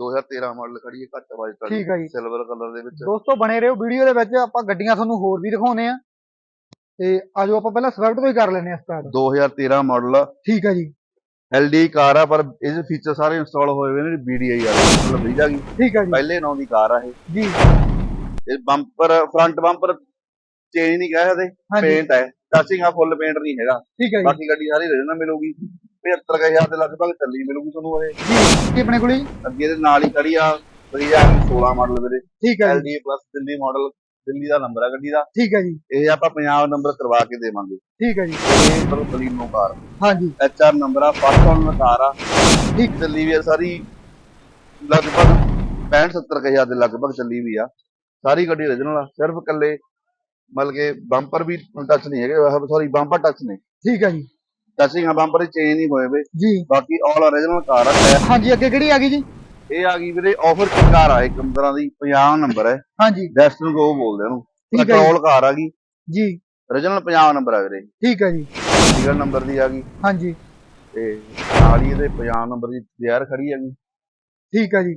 2013 model ਖੜੀ ਹੈ ਘੱਟ ਵਾਲੀ ਠੀਕ ਹੈ ਜੀ। ਸਿਲਵਰ ਕਲਰ ਦੇ ਵਿੱਚ। ਦੋਸਤੋ ਬਣੇ ਰਹੋ ਵੀਡੀਓ ਦੇ ਵਿੱਚ ਆਪਾਂ ਗੱਡੀਆਂ ਤੁਹਾਨੂੰ ਹੋਰ ਵੀ ਦਿਖਾਉਨੇ ਆ ਤੇ ਆਜੋ ਆਪਾਂ ਪਹਿਲਾਂ ਸਵਿਫਟ ਤੋਂ ਹੀ ਕਰ ਲੈਨੇ ਆ ਸਟਾਰਟ 2013 ਮਾਡਲ ਠੀਕ ਹੈ ਜੀ। ਐਲਡੀ ਕਾਰ ਆ ਪਰ ਇਹਦੇ ਫੀਚਰ ਸਾਰੇ ਇੰਸਟਾਲ ਹੋਏ ਹੋਏ ਨੇ BDI ਵਾਲੇ ਮਤਲਬ ਵੀਜ਼ਾ ਗਈ ਠੀਕ ਹੈ ਜੀ। ਪਹਿਲੇ ਨਾਂ ਦੀ ਕਾਰ ਆ ਇਹ। ਜੀ। ਇਹ ਬੰਪਰ ਫਰੰਟ ਬੰਪਰ ਚੇਂਜ ਨਹੀਂ ਕਹਿ ਸਕਦੇ। ਪੇਂਟ ਹੈ ਟੱਚਿੰਗ ਆ ਫੁੱਲ ਪੇਂਟ ਨਹੀਂ ਹੈਗਾ। ਠੀਕ ਹੈ ਜੀ। ਬਾਕੀ ਗੱਡੀ ਸਾਰੀ ਰਹਿਣਾ ਮਿਲੂਗੀ। 75000 ਦੇ ਲਗਭਗ ਚੱਲੀ ਮਿਲੂਗੀ ਤੁਹਾਨੂੰ ਇਹ। ਜੀ ਕੀ ਆਪਣੇ ਕੋਲ ਅੱਗੇ ਦੇ ਨਾਲ ਹੀ ਖੜੀ ਆ ਵਧੀਆ 16 ਮਾਡਲ ਵੀਰੇ। ਠੀਕ ਹੈ ਜੀ। ਪਲੱਸ ਦਿੱਲੀ ਮਾਡਲ ਦਿੱਲੀ ਦਾ ਨੰਬਰ ਆ ਗੱਡੀ ਦਾ। ਠੀਕ ਹੈ ਜੀ। ਇਹ ਆਪਾਂ ਪੰਜਾਬ ਨੰਬਰ ਕਰਵਾ ਕੇ ਦੇਵਾਂਗੇ। ਠੀਕ ਹੈ ਜੀ। ਇਹ ਬਲ ਬਲੀਨੋ ਕਾਰ ਹਾਂਜੀ। HR ਨੰਬਰ ਆ ਓਨਰ ਕਾਰ ਆ। ਠੀਕ। ਚੱਲੀ ਵੀ ਆ ਸਾਰੀ ਲਗਭਗ 65 70000 ਦੇ ਲਗਭਗ ਚੱਲੀ ਵੀ ਆ। ਸਾਰੀ ਗੱਡੀ origignal ਆ ਸਿਰਫ ਕੱਲੇ ਮਤਲਬ ਕਿ ਬੰਪਰ ਵੀ ਟੱਚ ਨਹੀਂ ਹੈਗੇ ਸੌਰੀ ਬੰਪਰ ਟੱਚ ਨੇ। ਠੀਕ ਹੈ ਜੀ। ਟੱਚਿੰਗ ਆ ਬੰਪਰ ਚੇਂਜ ਨਹੀਂ ਹੋਏ ਵੇ। ਜੀ। ਬਾਕੀ ਆਲ origignal ਕਾਰ ਆ ਟਾਇਰ ਹਾਂਜੀ ਅੱਗੇ ਕਿਹੜੀ ਆ ਗਈ ਜੀ? ਇਹ ਆ ਗਈ ਵੀਰੇ ਆਫਰ ਕੀ ਕਾਰ ਆ? ਇੱਕ ਤਰ੍ਹਾਂ ਦੀ 50 ਨੰਬਰ ਹੈ। ਹਾਂਜੀ। ਡੈਸਟਨ ਗੋ ਬੋਲਦੇ ਉਹਨੂੰ ਠੀਕ ਹੈ ਜੀ। ਪੈਟਰੋਲ ਕਾਰ ਆ ਗਈ। ਜੀ। Origignal 50 ਨੰਬਰ ਆ ਵੀਰੇ। ਠੀਕ ਹੈ ਜੀ। ਸੀਰੀਅਲ ਨੰਬਰ ਦੀ ਆ ਗਈ। ਹਾਂਜੀ। ਤੇ ਨਾਲ ਹੀ ਇਹਦੇ 50 ਨੰਬਰ ਦੀ ਡਿਜ਼ਾਇਰ ਖੜੀ ਹੈਗੀ ਠੀਕ ਹੈ ਜੀ।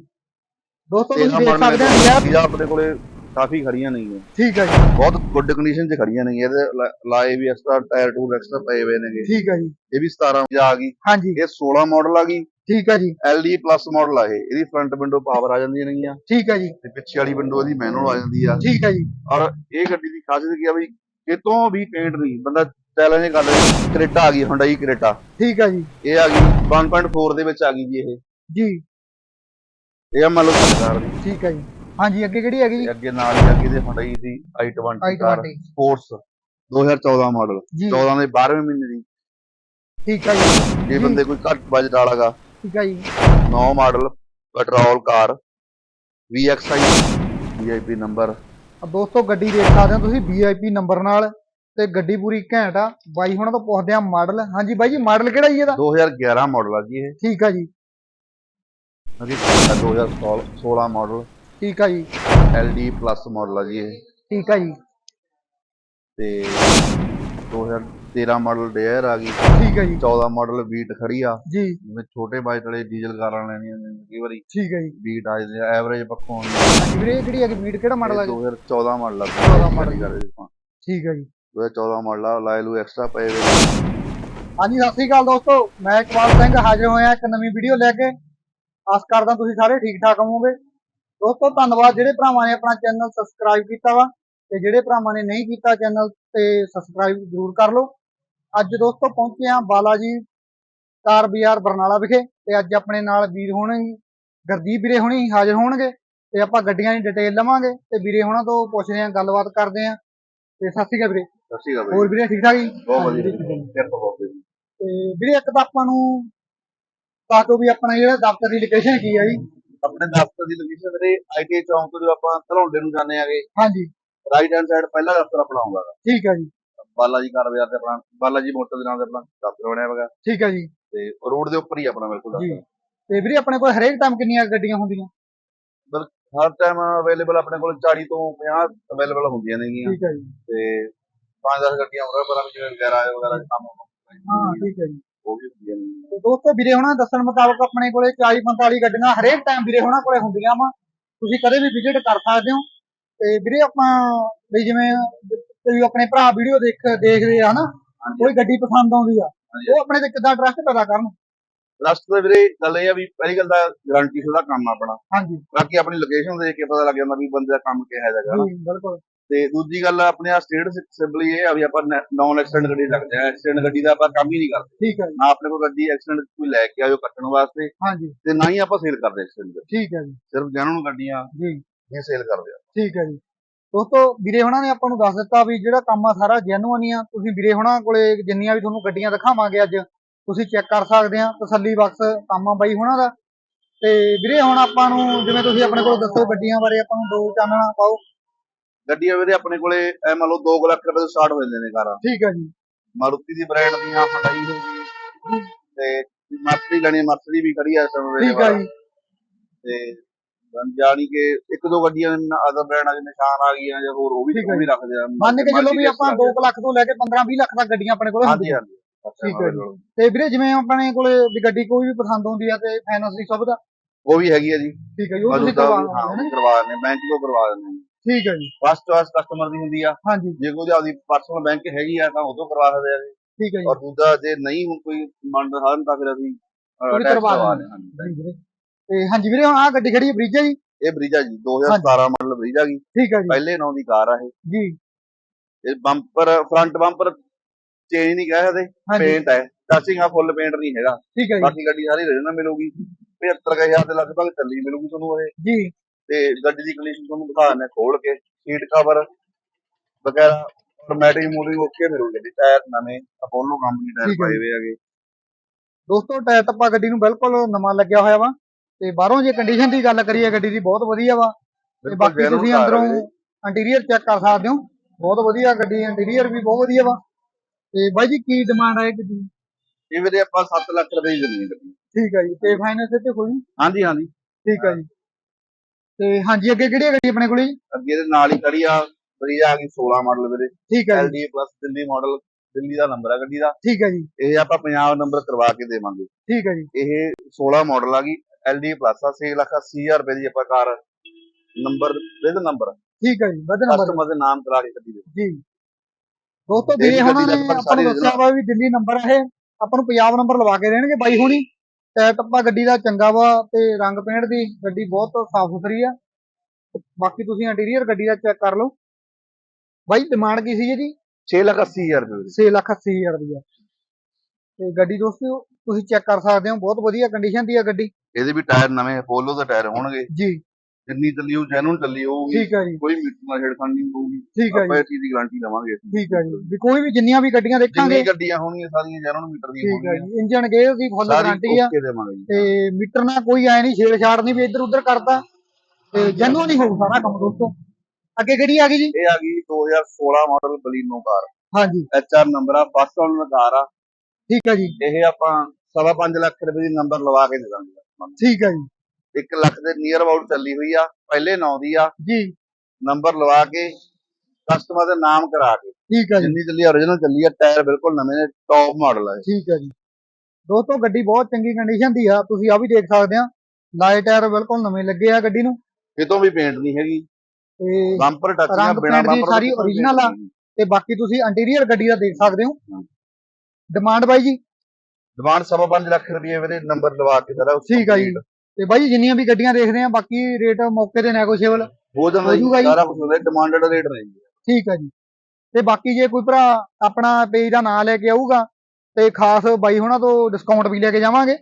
ਦੋਸਤੋ ਤੁਸੀਂ ਦੇਖ ਸਕਦੇ ਹੋ ਆਪਣੇ ਕੋਲੇ ਕਾਫੀ ਖੜੀਆਂ ਨਹੀਂ ਠੀਕ ਹੈ ਜੀ। ਬਹੁਤ ਗੁੱਡ ਕੰਡੀਸ਼ਨ 'ਚ ਖੜੀਆਂ ਨਹੀਂ ਇਹਦੇ ਲਾ- ਲਾਏ ਵੀ ਐਕਸਟਰਾ ਟਾਇਰ ਟੂਰ ਐਕਸਟਰਾ ਪਏ ਹੋਏ ਨੇਗੇ ਠੀਕ ਹੈ ਜੀ। ਇਹ ਵੀ 17 ਵੀਜ਼ਾ ਆ ਗਈ। ਹਾਂਜੀ। ਇਹ 16 ਮਾਡਲ ਆ ਗਈ। ਠੀਕ ਹੈ ਜੀ। LD ਪਲੱਸ ਮਾਡਲ ਆ ਇਹ। ਇਹਦੀ ਫਰੰਟ ਵਿੰਡੋ ਪਾਵਰ ਆ ਜਾਂਦੀਆਂ ਨੇਗੀਆਂ ਠੀਕ ਹੈ ਜੀ। ਤੇ ਪਿੱਛੇ ਵਾਲੀ ਵਿੰਡੋ ਇਹਦੀ ਮੈਨੂਅਲ ਆ ਜਾਂਦੀ ਆ। ਠੀਕ ਹੈ ਜੀ। ਔਰ ਇਹ ਗੱਡੀ ਦੀ ਖਾਸੀਅਤ ਕੀ ਆ ਵੀ ਕਿਤੋਂ ਵੀ ਪੇਂਟ ਨਹੀਂ। ਬੰਦਾ ਚੈਲੰਜ ਕਰ ਲੇ ਕਰੇਟਾ ਆ ਗਈ ਹੁੰਡਾਈ ਕਰੇਟਾ। ਠੀਕ ਹੈ ਜੀ। ਇਹ ਆ ਗਈ 1.4 ਦੇ ਵਿੱਚ ਆ ਗਈ ਜੀ ਇਹ। ਜੀ। ਇਹ ਆ ਮੰਨ ਲਓ ਸਰਕਾਰ ਦੀ। ਠੀਕ ਹੈ ਜੀ। ਹਾਂਜੀ ਅੱਗੇ ਕਿਹੜੀ ਹੈਗੀ ਜੀ? ਤੇ ਅੱਗੇ ਨਾਲ ਹੀ ਅੱਗੇ ਦੇ ਹੁੰਡਾਈ ਦੀ i20 car i20 sports 2014 model ਜੀ। 14 ਦੇ 12ਵੇਂ ਮਹੀਨੇ ਦੀ। ਠੀਕ ਹੈ ਜੀ। ਜੇ। ਬੰਦੇ ਕੋਈ ਘੱਟ ਬਜਟ ਵਾਲਾਗਾ ਠੀਕ ਹੈ ਜੀ। 9 model petrol car VXI VIP number ਆ ਦੋਸਤੋ ਗੱਡੀ ਦੇਖ ਸਕਦੇ ਹੋ ਤੁਸੀਂ VIP ਨੰਬਰ ਨਾਲ। ਤੇ ਗੱਡੀ ਪੂਰੀ ਘੈਂਟ ਆ। ਬਾਈ ਹੁਣਾਂ ਤੋਂ ਪੁੱਛਦੇ ਆ ਮਾਡਲ ਹਾਂਜੀ ਬਾਈ ਜੀ ਮਾਡਲ ਕਿਹੜਾ ਜੀ ਇਹਦਾ? 2011 ਮਾਡਲ ਆ ਜੀ ਇਹ। ਠੀਕ ਆ ਜੀ। ਅਜੀ 2016 ਮਾਡਲ ਠੀਕ ਆ ਜੀ। LD ਪਲੱਸ ਮਾਡਲ ਆ ਜੀ ਇਹ। ਠੀਕ ਆ ਜੀ। ਤੇ 2013 ਮਾਡਲ ਡੇਅਰ ਆ ਗਈ। ਠੀਕ ਆ ਜੀ। 14 ਮਾਡਲ ਬੀਟ ਖੜੀ ਆ। ਜੀ। ਜਿਵੇਂ ਛੋਟੇ ਬਾਈਕ ਵਾਲੇ ਡੀਜ਼ਲ ਕਾਰਾਂ ਲੈਣੀਆਂ ਨੇ ਕਈ ਵਾਰੀ। ਠੀਕ ਆ ਜੀ। ਬੀਟ ਆ ਜਾਂਦੇ ਐਵਰੇਜ ਪੱਖੋਂ ਹਾਂਜੀ ਵੀਰੇ ਇਹ ਕਿਹੜੀ ਹੈਗੀ ਬੀਟ ਕਿਹੜਾ ਮਾਡਲ ਆ ਜੀ? 2014 ਮਾਡਲ ਆ। 14 ਮਾਡਲ। ਕਰ ਆਪਾਂ ਠੀਕ ਆ ਜੀ। 2014 ਮਾਡਲ ਆ ਲਾਇ ਲੂ ਐਕਸਟਰਾ ਪਏ ਨੇ। ਹਾਂਜੀ ਸਤਿ ਸ੍ਰੀ ਅਕਾਲ ਦੋਸਤੋ। ਮੈਂ ਇਕਬਾਲ ਸਿੰਘ ਹਾਜ਼ਰ ਹੋਇਆ ਇੱਕ ਨਵੀਂ ਵੀਡੀਓ ਲੈ ਕੇ। ਆਸ ਕਰਦਾ ਤੁਸੀਂ ਸਾਰੇ ਠੀਕ ਠਾਕ ਹੋਵੋਗੇ। ਦੋਸਤੋ ਧੰਨਵਾਦ। ਜਿਹੜੇ ਭਰਾਵਾਂ ਨੇ ਆਪਣਾ ਚੈਨਲ ਸਬਸਕ੍ਰਾਈਬ ਕੀਤਾ ਵਾ ਤੇ ਜਿਹੜੇ ਭਰਾਵਾਂ ਨੇ ਨਹੀਂ ਕੀਤਾ ਚੈਨਲ ਤੇ ਸਬਸਕ੍ਰਾਈਬ ਜ਼ਰੂਰ ਕਰ ਲਓ। ਅੱਜ ਦੋਸਤੋ ਪਹੁੰਚੇ ਆ ਬਾਲਾਜੀ ਕਾਰ ਬਾਜ਼ਾਰ ਬਰਨਾਲਾ ਵਿਖੇ ਤੇ ਅੱਜ ਆਪਣੇ ਨਾਲ ਵੀਰ ਹੋਣਗੇ ਗਰਦੀਪ ਵੀਰੇ ਹੋਣੀ ਹਾਜ਼ਰ ਹੋਣਗੇ ਤੇ ਆਪਾਂ ਗੱਡੀਆਂ ਦੀ ਡਿਟੇਲ ਲਵਾਂਗੇ ਤੇ ਵੀਰੇ ਹੋਣਾ ਤੋਂ ਪੁੱਛਦੇ ਆ ਗੱਲਬਾਤ ਕਰਦੇ ਆ ਤੇ ਸਤਿ ਸ਼੍ਰੀ ਅਕਾਲ ਵੀਰੇ। ਸਤਿ ਸ਼੍ਰੀ ਅਕਾਲ ਹੋਰ ਵੀਰੇ। ਠੀਕ ਠਾਕ ਜੀ? ਬਹੁਤ ਵਧੀਆ ਤੋਂ ਬਹੁਤ ਵਧੀਆ ਤੇ ਵੀਰੇ ਇੱਕ ਤਾਂ ਆਪਾਂ ਨੂੰ ਤਾਂ ਕਿ ਵੀ ਆਪਣਾ ਜਿਹੜਾ ਦਫ਼ਤਰ ਦੀ ਲੋਕੇਸ਼ਨ ਕੀ ਹੈ ਜੀ ਆਪਣੇ ਦਫ਼ਤਰ ਦੀ ਲੋਕੇਸ਼ਨ ਵੀਰੇ ਆਈਟੀ ਚੌਂਕ ਤੋਂ ਆਪਾਂ ਧਲੌਂਡੇ ਨੂੰ ਜਾਂਦੇ ਆਗੇ। ਹਾਂਜੀ। ਰਾਈਟ ਹੈਂਡ ਸਾਈਡ ਪਹਿਲਾ ਦਫ਼ਤਰ ਆਪਣਾ ਆਉਂਦਾ। ਠੀਕ ਹੈ ਜੀ। ਬਾਲਾ ਜੀ ਕਾਰ ਬਾਜ਼ਾਰ ਤੇ ਆਪਣਾ ਬਾਲਾ ਜੀ ਮੋਟਰ ਦੇ ਨਾਮ ਤੇ ਆਪਣਾ ਦਫ਼ਤਰ ਬਣਿਆ ਹੈਗਾ ਠੀਕ ਹੈ ਜੀ। ਤੇ ਰੋਡ ਦੇ ਉੱਪਰ ਹੀ ਆਪਣਾ ਬਿਲਕੁਲ ਜੀ। ਤੇ ਵੀਰੇ ਆਪਣੇ ਕੋਲ ਹਰੇਕ ਟਾਈਮ ਕਿੰਨੀਆਂ ਗੱਡੀਆਂ ਹੁੰਦੀਆਂ? ਹਰ ਟਾਈਮ ਅਵੇਲੇਬਲ ਆਪਣੇ ਕੋਲ 40 ਤੋਂ 50 ਅਵੇਲੇਬਲ ਹੁੰਦੀਆਂ ਨੇਗੀਆਂ ਠੀਕ ਹੈ ਜੀ। ਤੇ 5-10 ਗੱਡੀਆਂ ਹੋਰ ਪਰ ਜਿਵੇਂ ਵਗੈਰਾ ਵਗੈਰਾ ਕੰਮ ਹਾਂ ਠੀਕ ਹੈ ਜੀ। ਉਹ ਵੀ ਹੁੰਦੀਆਂ ਨੇ ਤੇ ਦੋਸਤੋ ਵੀਰੇ ਹੋਣਾ ਦੱਸਣ ਮੁਤਾਬਕ ਆਪਣੇ ਕੋਲੇ 40 45 ਗੱਡੀਆਂ ਹਰੇਕ ਟਾਈਮ ਵੀਰੇ ਹੋਣਾ ਕੋਲੇ ਹੁੰਦੀਆਂ ਵਾ। ਤੁਸੀਂ ਕਦੇ ਵੀ ਵਿਜ਼ਿਟ ਕਰ ਸਕਦੇ ਹੋ। ਤੇ ਵੀਰੇ ਆਪਾਂ ਵੀ ਜਿਵੇਂ ਕੋਈ ਆਪਣੇ ਭਰਾ ਵੀਡੀਓ ਦੇਖ ਦੇਖਦੇ ਆ ਹਨਾ ਕੋਈ ਗੱਡੀ ਪਸੰਦ ਆਉਂਦੀ ਆ। ਉਹ ਆਪਣੇ ਤੇ ਕਿੱਦਾਂ ਟਰਸਟ ਪੈਦਾ ਕਰਨ? ਰਸਤ ਦੇ ਵੀਰੇ ਗੱਲ ਇਹ ਆ ਵੀ ਪਹਿਲੀ ਗੱਲ ਤਾਂ ਗਾਰੰਟੀ ਦਾ ਕੰਮ ਆਪਣਾ। ਹਾਂਜੀ। ਬਾਕੀ ਆਪਣੀ ਲੋਕੇਸ਼ਨ ਦੇਖ ਕੇ ਪਤਾ ਲੱਗ ਜਾਂਦਾ ਵੀ ਬੰਦੇ ਦਾ ਕੰਮ ਕਿਹੋ ਜਿਹਾ ਹੈਗਾ ਬਿਲਕੁਲ। ਤੇ ਦੂਜੀ ਗੱਲ ਆਪਣੀ ਆ ਸਟੇਟ ਸਿੰਪਲੀ ਇਹ ਆ ਵੀ ਆਪਾਂ ਨੌਨ ਐਕਸੀਡੈਂਟ ਗੱਡੀ ਰੱਖਦੇ ਆ। ਐਕਸੀਡੈਂਟ ਗੱਡੀ ਦਾ ਆਪਾਂ ਕੰਮ ਹੀ ਨਹੀਂ ਕਰਦੇ। ਠੀਕ ਹੈ ਨਾ ਆਪਣੇ ਕੋਲ ਗੱਡੀ ਐਕਸੀਡੈਂਟ ਕੋਈ ਲੈ ਕੇ ਆਇਓ ਕੱਟਣ ਵਾਸਤੇ। ਹਾਂਜੀ। ਤੇ ਨਾ ਹੀ ਆਪਾਂ ਸੇਲ ਕਰਦੇ ਐਕਸੀਡੈਂਟ ਠੀਕ ਹੈ ਜੀ। ਸਿਰਫ ਜੈਨੂਨ ਗੱਡੀਆਂ ਜੀ। ਹੀ ਸੇਲ ਕਰਦੇ ਆ। ਠੀਕ ਹੈ ਜੀ। ਦੋਸਤੋ ਵੀਰੇ ਹੋਣਾ ਨੇ ਆਪਾਂ ਨੂੰ ਦੱਸ ਦਿੱਤਾ ਵੀ ਜਿਹੜਾ ਕੰਮ ਆ ਸਾਰਾ ਜੈਨੂਅਨ ਹੀ ਆ। ਤੁਸੀਂ ਵੀਰੇ ਹੋਣਾ ਕੋਲੇ ਜਿੰਨੀਆਂ ਵੀ ਤੁਹਾਨੂੰ ਗੱਡੀਆਂ ਦਿਖਾਵਾਂਗੇ ਅੱਜ ਤੁਸੀਂ ਚੈੱਕ ਕਰ ਸਕਦੇ ਆ। ਤਸੱਲੀ ਬਖਸ਼ ਕੰਮ ਆ ਬਾਈ ਹੋਣਾ ਦਾ। ਤੇ ਵੀਰੇ ਹੁਣ ਆਪਾਂ ਨੂੰ ਜਿਵੇਂ ਤੁਸੀਂ ਆਪਣੇ ਕੋਲ ਦੱਸੋ ਗੱਡੀਆਂ ਬਾਰੇ ਆਪਾਂ ਨੂੰ ਦੋ ਚਾਨਣਾ ਪਾਓ। ਗੱਡੀਆਂ ਵੀਰੇ ਆਪਣੇ ਕੋਲੇ ਐ ਮੰਨ ਲਓ 2 ਲੱਖ ਰੁਪਏ ਤੋਂ ਸਟਾਰਟ ਹੋ ਜਾਂਦੇ ਨੇ ਕਾਰਾਂ। ਠੀਕ ਹੈ ਜੀ। ਮਾਰੂਤੀ ਦੀ ਬ੍ਰਾਂਡ ਦੀਆਂ ਹੁੰਡਾਈ ਹੋ ਗਈ ਤੇ ਮਾਰੂਤੀ ਲੈਣੀ ਮਾਰੂਤੀ ਵੀ ਖੜੀ ਆ ਇਸ ਸਮੇਂ ਠੀਕ ਹੈ ਜੀ। ਤੇ ਜਾਣੀ ਕਿ ਇੱਕ ਦੋ ਗੱਡੀਆਂ ਅਦਰ ਬ੍ਰਾਂਡਾਂ ਦੇ ਨਿਸ਼ਾਨ ਆ ਗਈਆਂ ਜਾਂ ਹੋਰ ਉਹ ਵੀ ਉਹ ਵੀ ਰੱਖਦੇ ਆ। ਮੰਨ ਕੇ ਚੱਲੋ ਵੀ ਆਪਾਂ 2 ਲੱਖ ਤੋਂ ਲੈ ਕੇ 15 20 ਲੱਖ ਤੱਕ ਗੱਡੀਆਂ ਆਪਣੇ ਕੋਲ ਹੁੰਦੀਆਂ। ਹਾਂਜੀ। ਠੀਕ ਹੈ ਜੀ। ਤੇ ਵੀਰੇ ਜਿਵੇਂ ਆਪਣੇ ਕੋਲੇ ਵੀ ਗੱਡੀ ਕੋਈ ਵੀ ਪਸੰਦ ਆਉਂਦੀ ਆ ਤੇ ਫਾਈਨਾਂਸ ਦੀ ਸੁਵਿਧਾ ਉਹ ਵੀ ਹੈਗੀ ਆ ਜੀ। ਠੀਕ ਹੈ ਜੀ ਉਹ ਤੁਸੀਂ ਕਰਵਾ ਹਾਂ ਕਰਵਾ ਦਿੰਦੇ ਬੈਂਕ ਤੋਂ ਕਰਵਾ ਦਿੰਦੇ ਠੀਕ ਹੈ ਜੀ। ਫਸਟ ਚੋਇਸ ਕਸਟਮਰ ਦੀ ਹੁੰਦੀ ਆ। ਹਾਂਜੀ। ਜੇ ਕੋਈ ਆਪਦੀ ਪਰਸਨਲ ਬੈਂਕ ਹੈਗੀ ਆ ਤਾਂ ਉਦੋਂ ਕਰਵਾ ਸਕਦੇ ਆ ਠੀਕ ਹੈ ਜੀ। ਔਰ ਦੂਜਾ ਜੇ ਨਹੀਂ ਹੁਣ ਕੋਈ ਮੰਨ ਹਨ ਤਾਂ ਫਿਰ ਅਸੀਂ ਕਰਵਾ ਕਰਵਾ ਹਾਂ ਜੀ ਵੀਰੇ। ਤੇ ਹਾਂਜੀ ਵੀਰੇ ਹੁਣ ਆਹ ਗੱਡੀ ਖੜੀ ਹੈ ਬ੍ਰਿਜਾ ਜੀ? ਇਹ ਬਰੀਜਾ ਜੀ 2017 ਮਾਡਲ ਬਰੀਜਾ ਗਈ ਠੀਕ ਹੈ ਜੀ। ਪਹਿਲੇ ਨਾਂ ਦੀ ਕਾਰ ਆ ਇਹ। ਜੀ। ਇਹ ਬੰਪਰ ਫਰੰਟ ਬੰਪਰ ਚੇਂਜ ਨਹੀਂ ਕਹਿ ਸਕਦੇ। ਹਾਂਜੀ। ਪੇਂਟ ਹੈ ਟੱਚਿੰਗ ਆ ਫੁੱਲ ਪੇਂਟ ਨਹੀਂ ਹੈਗਾ। ਠੀਕ ਹੈ ਜੀ। ਬਾਕੀ ਗੱਡੀ ਸਾਰੀ ਰੀਜਨਲ ਮਿਲੂਗੀ। 75000 ਦੇ ਲਗਭਗ ਚੱਲੀ ਮਿਲੂਗੀ ਤੁਹਾਨੂੰ ਇਹ। ਜੀ। ਤੇ ਗੱਡੀ ਦੀ ਕੰਡੀਸ਼ਨ ਤੁਹਾਨੂੰ ਦਿਖਾ ਦਿੰਦੇ ਖੋਲ ਕੇ ਸੀਟ ਕਵਰ ਵਗੈਰਾ ਆਟੋਮੈਟਿਕ ਮੋਡਿੰਗ ਓਕੇ ਮਿਲੂਗੀ ਗੱਡੀ ਟਾਇਰ ਨਵੇਂ ਅਪੋਲੋ ਕੰਪਨੀ ਟਾਇਰ ਠੀਕ ਹੈ ਪਾਏ ਹੋਏ ਹੈਗੇ ਦੋਸਤੋ ਟਾਇਰ ਟੱਪਾ ਗੱਡੀ ਨੂੰ ਬਿਲਕੁਲ ਨਵਾਂ ਲੱਗਿਆ ਹੋਇਆ ਵਾ ਤੇ ਬਾਹਰੋਂ ਜੇ ਕੰਡੀਸ਼ਨ ਦੀ ਗੱਲ ਕਰੀਏ ਗੱਡੀ ਦੀ ਬਹੁਤ ਵਧੀਆ ਵਾ ਤੇ ਬਾਕੀ ਤੁਸੀਂ ਅੰਦਰੋਂ। ਇੰਟੀਰੀਅਰ ਚੈੱਕ ਕਰ ਸਕਦੇ ਹੋ ਬਹੁਤ ਵਧੀਆ ਗੱਡੀ ਇੰਟੀਰੀਅਰ ਵੀ ਬਹੁਤ ਵਧੀਆ ਵਾ ਤੇ ਬਾਈ ਜੀ ਕੀ ਡਿਮਾਂਡ ਹੈ ਗੱਡੀ ਦੀ? ਇਹ ਵੀਰੇ ਆਪਾਂ 7 ਲੱਖ ਰੁਪਏ ਦੀ ਜ਼ਮੀਨ ਠੀਕ ਹੈ ਜੀ ਤੇ ਫਾਈਨੈਂਸ ਤੇ ਕੋਈ? ਹਾਂਜੀ ਹਾਂਜੀ ਠੀਕ ਹੈ ਜੀ ਤੇ ਹਾਂਜੀ ਅੱਗੇ ਕਿਹੜੀ ਗੱਡੀ ਆਪਣੇ ਕੋਲ ਜੀ? ਅੱਗੇ ਦੇ ਨਾਲ ਹੀ ਖੜੀ ਆ ਬਰੀਜਾ ਆ ਗਈ 16 ਮਾਡਲ ਵੀਰੇ। ਠੀਕ ਹੈ ਜੀ। LD plus Delhi model Delhi ਦਾ ਨੰਬਰ ਆ ਗੱਡੀ ਦਾ। ਠੀਕ ਹੈ ਜੀ। ਇਹ ਆਪਾਂ ਪੰਜਾਬ ਨੰਬਰ ਕਰਵਾ ਕੇ ਦੇਵਾਂਗੇ। ਠੀਕ ਹੈ ਜੀ। ਇਹ 16 ਮਾਡਲ ਆ ਗਈ LD ਪਲੱਸ ਆ 6 ਲੱਖ 80000 ਰੁਪਏ ਦੀ ਆਪਾਂ ਕਾਰ ਨੰਬਰ ਵਿਦ ਨੰਬਰ ਠੀਕ ਹੈ ਜੀ ਵੱਧ ਨੰਬਰ ਕਸਟਮਰ ਦੇ ਨਾਮ ਕਰਾ ਕੇ ਗੱਡੀ ਦੇ। ਜੀ। ਦੋਸਤੋ ਇਹ ਵੀ ਵੀਰੇ ਹੁਣਾਂ ਨੇ ਆਪਾਂ ਨੂੰ ਦੱਸਿਆ ਵਾ ਵੀ ਦਿੱਲੀ ਨੰਬਰ ਹੈ ਆਪਾਂ ਨੂੰ ਪੰਜਾਬ ਨੰਬਰ ਲਵਾ ਕੇ ਦੇਣਗੇ ਬਾਈ ਹੁਣੀ। ਟਾਇਰ ਟੱਪਾ ਗੱਡੀ ਦਾ ਚੰਗਾ ਵਾ ਤੇ ਰੰਗ ਪੇਂਟ ਦੀ ਗੱਡੀ ਬਹੁਤ ਸਾਫ਼ ਸੁਥਰੀ ਆ। ਬਾਕੀ ਤੁਸੀਂ ਇੰਟੀਰੀਅਰ ਗੱਡੀ ਦਾ ਚੈੱਕ ਕਰ ਲਓ। ਬਾਈ ਡਿਮਾਂਡ ਕੀ ਸੀ ਜੀ? 6 ਲੱਖ 80000 ਰੁਪਏ ਦੀ 6 ਲੱਖ 80 ਹਜ਼ਾਰ ਆ। ਤੇ ਗੱਡੀ ਦੋਸਤੋ ਤੁਸੀਂ ਚੈੱਕ ਕਰ ਸਕਦੇ ਹੋ। ਬਹੁਤ ਵਧੀਆ ਕੰਡੀਸ਼ਨ ਦੀ ਆ ਗੱਡੀ। ਇਹਦੇ ਵੀ ਟਾਇਰ ਨਵੇਂ ਅਪੋਲੋ ਦੇ ਟਾਇਰ ਹੋਣਗੇ। ਜੀ। ਜਿੰਨੀ ਚੱਲੀ ਉਹ ਜੈਨੂਨ ਚੱਲੀ ਹੋਊਗੀ ਠੀਕ ਹੈ ਜੀ। ਕੋਈ ਮੀਟਰ ਨਾਲ ਛੇੜਖਾਨੀ ਨਹੀਂ ਹੋਊਗੀ। ਠੀਕ ਹੈ ਆਪਾਂ ਇਸ ਚੀਜ਼ ਦੀ ਗਾਰੰਟੀ ਲਵਾਂਗੇ। ਠੀਕ ਹੈ ਜੀ। ਵੀ ਕੋਈ ਵੀ ਜਿੰਨੀਆਂ ਵੀ ਗੱਡੀਆਂ ਦੇਖਾਂਗੇ। ਜਿੰਨੀ ਗੱਡੀਆਂ ਹੋਣਗੀਆਂ ਸਾਰੀਆਂ ਜੈਨੂਨ ਮੀਟਰ ਦੀਆਂ ਠੀਕ ਹੈ ਜੀ। ਇੰਜਨ ਗੇਅਰ ਦੀ ਫੁੱਲ ਗਾਰੰਟੀ ਆ। ਤੇ ਮੀਟਰ ਨਾਲ ਕੋਈ ਐ ਨਹੀਂ ਛੇੜਛਾੜ ਨਹੀਂ ਵੀ ਇੱਧਰ ਉੱਧਰ ਕਰਦਾ। ਤੇ ਜੈਨੂਅਨ ਨਹੀਂ ਹੋਊ ਸਾਰਾ ਕੰਮ ਦੋਸਤੋ। ਅੱਗੇ ਕਿਹੜੀ ਆ ਗਈ ਜੀ? ਇਹ ਆ ਗਈ 2016 ਮਾਡਲ ਬਲੀਨੋ ਕਾਰ। ਹਾਂਜੀ। ਐਚਆਰ ਨੰਬਰ ਆ ਫਸਟ ਓਨਰ ਕਾਰ ਆ। ਠੀਕ ਹੈ ਜੀ। ਇਹ ਆਪਾਂ ਸਵਾ ਪੰਜ ਲੱਖ ਰੁਪਏ ਦੀ ਨੰਬਰ ਲਵਾ ਕੇ ਦੇ ਦਾਂਗੇ। ਠੀਕ ਹੈ ਜੀ। 1 ਲੱਖ ਦੇ ਨੀਅਰ ਅਬਾਊਟ ਚੱਲੀ ਹੋਈ ਆ ਪਹਿਲੇ ਨਾਂ ਦੀ ਆ। ਜੀ। ਨੰਬਰ ਲਵਾ ਕੇ ਕਸਟਮਰ ਦੇ ਨਾਮ ਕਰਾ ਕੇ। ਠੀਕ ਹੈ ਜੀ। ਜਿੰਨੀ ਚੱਲੀ origignal ਚੱਲੀ ਆ ਟਾਇਰ ਬਿਲਕੁਲ ਨਵੇਂ ਨੇ ਟੌਪ ਮਾਡਲ ਆ। ਠੀਕ ਹੈ ਜੀ। ਦੋਸਤੋ ਗੱਡੀ ਬਹੁਤ ਚੰਗੀ ਕੰਡੀਸ਼ਨ ਦੀ ਆ ਤੁਸੀਂ ਆ ਵੀ ਦੇਖ ਸਕਦੇ ਆ। ਲਾਈਟ ਟਾਇਰ ਬਿਲਕੁਲ ਨਵੇਂ ਲੱਗੇ ਆ ਗੱਡੀ ਨੂੰ। ਕਿਤੋਂ ਵੀ ਪੇਂਟ ਨਹੀਂ ਹੈਗੀ। ਤੇ ਬੰਪਰ ਟੱਚ ਆ ਰੰਗ ਬਿਨਾ ਬੰਪਰ ਸਾਰੀ original ਆ। ਤੇ ਬਾਕੀ ਤੁਸੀਂ ਇੰਟੀਰੀਅਰ ਗੱਡੀ ਦਾ ਦੇਖ ਸਕਦੇ ਹੋ। ਡਿਮਾਂਡ ਬਾਈ ਜੀ। ਡਿਮਾਂਡ ਸਵਾ ਪੰਜ ਲੱਖ ਰੁਪਏ ਵੀਰੇ ਨੰਬਰ ਲਵਾ ਕੇ ਸਾਰਾ ਠੀਕ ਆ ਜੀ। ਤੇ ਬਾਈ ਜਿੰਨੀਆਂ ਵੀ ਗੱਡੀਆਂ ਦੇਖਦੇ ਆ ਬਾਕੀ ਰੇਟ ਮੌਕੇ ਤੇ ਨੈਗੋਸ਼ੀਏਬਲ ਹੋ ਜਾਂਦਾ ਜੀ ਜੀ। ਸਾਰਾ ਕੁਝ ਹੁੰਦਾ ਡਿਮਾਂਡਡ ਰੇਟ ਨਹੀਂ ਠੀਕ ਹੈ ਜੀ। ਤੇ ਬਾਕੀ ਜੇ ਕੋਈ ਭਰਾ ਆਪਣਾ ਪੇਜ ਦਾ ਨਾਮ ਲੈ ਕੇ ਆਊਗਾ ਤੇ ਖਾਸ ਬਾਈ ਹੁਣਾਂ ਤੋਂ ਡਿਸਕਾਊਂਟ ਵੀ ਲੈ ਕੇ ਜਾਵਾਂਗੇ।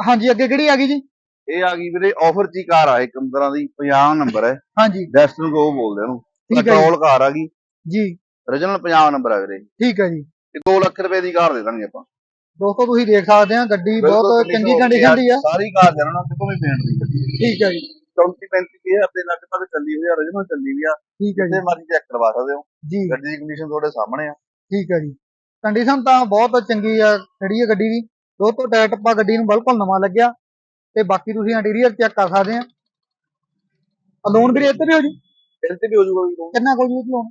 ਹਾਂਜੀ ਅੱਗੇ ਕਿਹੜੀ ਆ ਗਈ ਜੀ? ਇਹ ਆ ਗਈ ਵੀਰੇ ਆਫਰ ਹੀ ਕਾਰ ਆ ਇੱਕ ਤਰ੍ਹਾਂ ਦੀ 50 ਨੰਬਰ ਹੈ। ਹਾਂਜੀ। ਡੈਸਟਨ ਕੋ ਬੋਲਦੇ ਉਹਨੂੰ। ਜੀ। ਪੈਟਰੋਲ ਕਾਰ ਆ ਗਈ। ਜੀ। Origignal 50 ਨੰਬਰ ਆ ਵੀਰੇ। ਠੀਕ ਹੈ ਜੀ। ਇਹ 2 ਲੱਖ ਰੁਪਏ ਦੀ ਕਾਰ ਦੇ ਦਾਂਗੇ ਆਪਾਂ। ਦੋਸਤੋ ਤੁਸੀਂ ਦੇਖ ਸਕਦੇ ਆ ਗੱਡੀ ਬਹੁਤ ਚੰਗੀ ਕੰਡੀਸ਼ਨ ਦੀ ਆ। ਸਾਰੀ ਕਾਰ ਜਨਣਾ ਕਿਤੋਂ ਵੀ ਪੇਂਟ ਦੀ ਗੱਡੀ ਹੈ। ਠੀਕ ਹੈ ਜੀ। 34 35 ਹਜ਼ਾਰ ਦੇ ਲੱਗ ਤੱਕ ਚੱਲੀ ਹੋਈ ਆ origignal ਚੱਲੀ ਹੋਈ ਆ। ਠੀਕ ਹੈ ਜੀ। ਜਿੱਥੇ ਮਰਜ਼ੀ ਚੈੱਕ ਕਰਵਾ ਸਕਦੇ ਹੋ। ਜੀ। ਗੱਡੀ ਦੀ ਕੰਡੀਸ਼ਨ ਤੁਹਾਡੇ ਸਾਹਮਣੇ ਆ। ਠੀਕ ਹੈ ਜੀ। ਕੰਡੀਸ਼ਨ ਤਾਂ ਬਹੁਤ ਚੰਗੀ ਆ ਖੜੀ ਹੈ ਗੱਡੀ ਦੀ। ਦੋਸਤੋ ਟਾਇਰ ਟੱਪਾ ਗੱਡੀ ਨੂੰ ਬਿਲਕੁਲ ਨਵਾਂ ਲੱਗਿਆ। ਤੇ ਬਾਕੀ ਤੁਸੀਂ ਇੰਟੀਰੀਅਰ ਚੈੱਕ ਕਰ ਸਕਦੇ ਆ। ਲੋਨ ਵੀ ਇੱਥੇ ਵੀ ਹੋ ਜੀ? ਇਹਦੇ ਤੇ ਵੀ ਹੋ ਵੀ loan। ਕਿੰਨਾ ਕੋਈ ਜੀ ਲੋਨ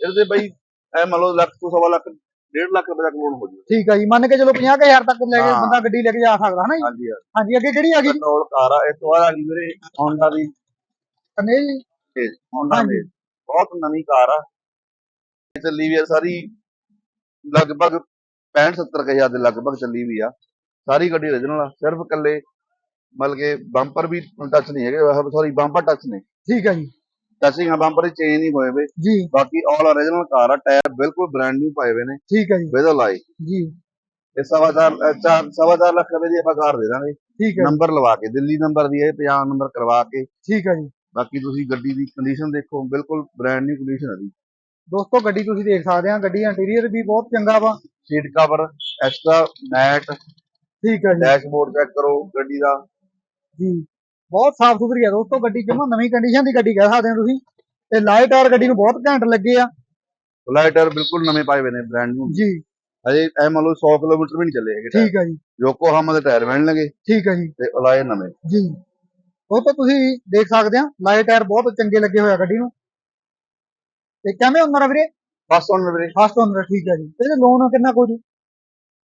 ਇਹਦੇ ਤੇ ਬਈ ਐ ਮੰਨ ਲਓ ਲੱਖ ਤੋਂ ਸਵਾ ਲੱਖ 1.5 ਲੱਖ ਰੁਪਏ ਤੱਕ ਲੋਨ ਹੋ ਜੂਗਾ। ਠੀਕ ਹੈ ਜੀ ਮੰਨ ਕੇ ਚਲੋ 50000 ਤੱਕ ਲੈ ਕੇ ਹਾਂ। ਬੰਦਾ ਗੱਡੀ ਲੈ ਕੇ ਜਾ ਸਕਦਾ ਹਨਾ ਜੀ? ਹਾਂਜੀ ਹਾਂ ਹਾਂਜੀ ਅੱਗੇ ਕਿਹੜੀ ਆ ਗਈ? ਪੈਟਰੋਲ ਕਾਰ ਆ ਇਸ ਤੋਂ ਬਾਅਦ ਆ ਗਈ ਵੀਰੇ Honda ਦੀ। ਕਨੇ ਜੀ? Honda ਹਾਂਜੀ। ਦੀ ਬਹੁਤ ਨਵੀਂ ਕਾਰ ਆ। ਇਹ ਚੱਲੀ ਵੀ ਆ ਸਾਰੀ ਲਗਭਗ 65 70 ਹਜ਼ਾਰ ਦੇ ਲਗਭਗ ਚੱਲੀ ਵੀ ਆ। ਸਾਰੀ ਗੱਡੀ origignal ਆ ਸਿਰਫ ਇਕੱਲੇ ਮਤਲਬ ਕਿ ਬੰਪਰ ਵੀ ਟੱਚ ਨਹੀਂ ਹੈਗੇ ਸੌਰੀ ਬੰਪਰ ਟੱਚ ਨੇ। ਠੀਕ ਹੈ ਜੀ। ਟੱਚਿੰਗ ਆ ਬੰਪਰ ਚੇਂਜ ਨਹੀਂ ਹੋਏ ਵੇ। ਜੀ। ਬਾਕੀ ਆਲ origignal ਕਾਰ ਆ ਟਾਇਰ ਬਿਲਕੁਲ ਬ੍ਰਾਂਡ ਨਿਊ ਪਾਏ ਹੋਏ ਨੇ। ਠੀਕ ਹੈ ਜੀ। ਵਿਦ ਲਾਈ ਜੀ। ਇਹ ਸਵਾ ਚਾਰ ਅ, ਚਾਰ ਸਵਾ ਚਾਰ ਲੱਖ ਰੁਪਏ ਦੀ ਆਪਾਂ ਕਾਰ ਦੇ ਦਾਂਗੇ। ਠੀਕ ਹੈ ਨੰਬਰ ਲਵਾ ਕੇ ਦਿੱਲੀ ਨੰਬਰ ਦੀ ਹੈ 50 ਨੰਬਰ ਕਰਵਾ ਕੇ। ਠੀਕ ਹੈ ਜੀ। ਬਾਕੀ ਤੁਸੀਂ ਗੱਡੀ ਦੀ ਕੰਡੀਸ਼ਨ ਦੇਖੋ ਬਿਲਕੁਲ ਬ੍ਰਾਂਡ ਨਿਊ ਕੰਡੀਸ਼ਨ ਹੈ ਦੀ ਦੋਸਤੋ ਗੱਡੀ ਤੁਸੀਂ ਦੇਖ ਸਕਦੇ ਆ ਗੱਡੀ ਇੰਟੀਰੀਅਰ ਵੀ ਬਹੁਤ ਚੰਗਾ ਵਾ। ਸੀਟ ਕਵਰ ਐਕਸਟਰਾ ਮੈਟ ਠੀਕ ਹੈ ਜੀ। ਡੈਸ਼ਬੋਰਡ ਚੈੱਕ ਕਰੋ ਗੱਡੀ ਦਾ। ਜੀ। ਬਹੁਤ ਸਾਫ਼ ਸੁਥਰੀ ਆ ਦੋਸਤੋ ਗੱਡੀ ਜਮਾ ਨਵੀਂ ਕੰਡੀਸ਼ਨ ਦੀ ਗੱਡੀ ਕਹਿ ਸਕਦੇ ਹੋ ਤੁਸੀਂ। ਤੇ ਲਾਈਟ ਔਰ ਗੱਡੀ ਨੂੰ ਬਹੁਤ ਘੈਂਟ ਲੱਗੇ ਆ। ਲਾਈਟਰ ਬਿਲਕੁਲ ਨਵੇਂ ਪਾਏ ਹੋਏ ਨੇ ਬ੍ਰਾਂਡ ਨਿਊ ਜੀ। ਹਜੇ ਐ ਮੰਨ ਲਓ 100 ਕਿਲੋਮੀਟਰ ਵੀ ਨਹੀਂ ਚੱਲੇ ਹੈਗੇ ਠੀਕ ਹੈ ਜੀ। ਯੋਕੋਹਾਮਾ ਦੇ ਟਾਇਰ ਮਿਲਣਗੇ ਠੀਕ ਹੈ ਜੀ। ਤੇ ਅਲਾਏ ਨਵੇਂ। ਜੀ। ਉਹ ਤਾਂ ਤੁਸੀਂ ਦੇਖ ਸਕਦੇ ਆ ਲਾਈਟ ਟਾਇਰ ਬਹੁਤ ਚੰਗੇ ਲੱਗੇ ਹੋਏ ਆ ਗੱਡੀ ਨੂੰ। ਤੇ ਕਿਵੇਂ ਆ ਵੀਰੇ? ਫਸਟ ਓਨਰ ਵੀਰੇ। ਫਸਟ ਓਨਰ ਠੀਕ ਹੈ ਜੀ। ਇਹਦੇ ਲੋਨ ਕਿੰਨਾ ਕੁ ਜੀ?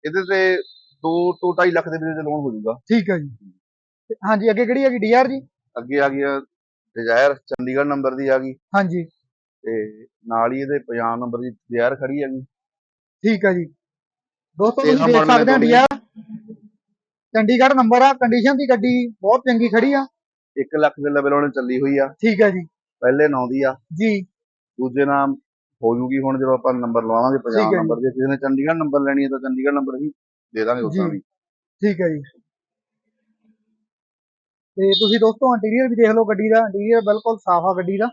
ਇਹਦੇ ਤੇ 2 ਤੋਂ 2.5 ਲੱਖ ਦੇ ਵਿੱਚ ਲੋਨ ਹੋ ਜਾਊਗਾ। ਠੀਕ ਹੈ ਜੀ। ਤੇ ਹਾਂਜੀ ਅੱਗੇ ਕਿਹੜੀ ਹੈਗੀ? ਡੀਆਰ ਜੀ? ਅੱਗੇ ਆ ਗਈ ਡਿਜ਼ਾਇਰ ਚੰਡੀਗੜ੍ਹ ਨੰਬਰ ਦੀ ਆ ਗਈ। ਹਾਂਜੀ। ਤੇ ਨਾਲ ਹੀ ਇਹਦੇ ਪੰਜਾਬ ਨੰਬਰ ਦੀ ਡਿਜ਼ਾਇਰ ਖੜੀ ਹੈਗੀ। ਠੀਕ ਹੈ ਜੀ। ਦੋਸਤੋ ਤੇਰਾਂ ਤੁਸੀਂ ਦੇਖ model ਸਕਦੇ ਦੋਨੇ। ਡੀਆਰ ਚੰਡੀਗੜ੍ਹ ਨੰਬਰ ਆ ਕੰਡੀਸ਼ਨ ਦੀ ਗੱਡੀ ਬਹੁਤ ਚੰਗੀ ਖੜੀ ਆ। 1 ਲੱਖ ਦੇ ਲੈਵਲ ਉਹਨੇ ਚੱਲੀ ਹੋਈ ਆ। ਠੀਕ ਹੈ ਜੀ। ਪਹਿਲੇ ਨਾਂ ਦੀ ਆ। ਜੀ। ਦੂਜੇ ਨਾਮ ਹੋ ਜੂਗੀ ਹੁਣ ਜਦੋਂ ਆਪਾਂ ਨੰਬਰ ਲਵਾਵਾਂਗੇ ਠੀਕ ਪੰਜਾਬ ਹੈ ਜੀ। ਨੰਬਰ ਜੇ ਕਿਸੇ ਨੇ ਚੰਡੀਗੜ੍ਹ ਨੰਬਰ ਲੈਣੀ ਹੈ ਤਾਂ ਚੰਡੀਗੜ੍ਹ ਨੰਬਰ ਹੀ ਦੇ ਦਾਂਗੇ ਉਸਾਂ ਜੀ। ਵੀ। ਠੀਕ ਹੈ ਜੀ। ਤੇ ਤੁਸੀਂ ਦੋਸਤੋ ਇੰਟੀਰੀਅਰ ਵੀ ਦੇਖ ਲਓ ਗੱਡੀ ਦਾ ਇੰਟੀਰੀਅਰ ਬਿਲਕੁਲ ਸਾਫ਼ ਆ ਗੱਡੀ ਦਾ।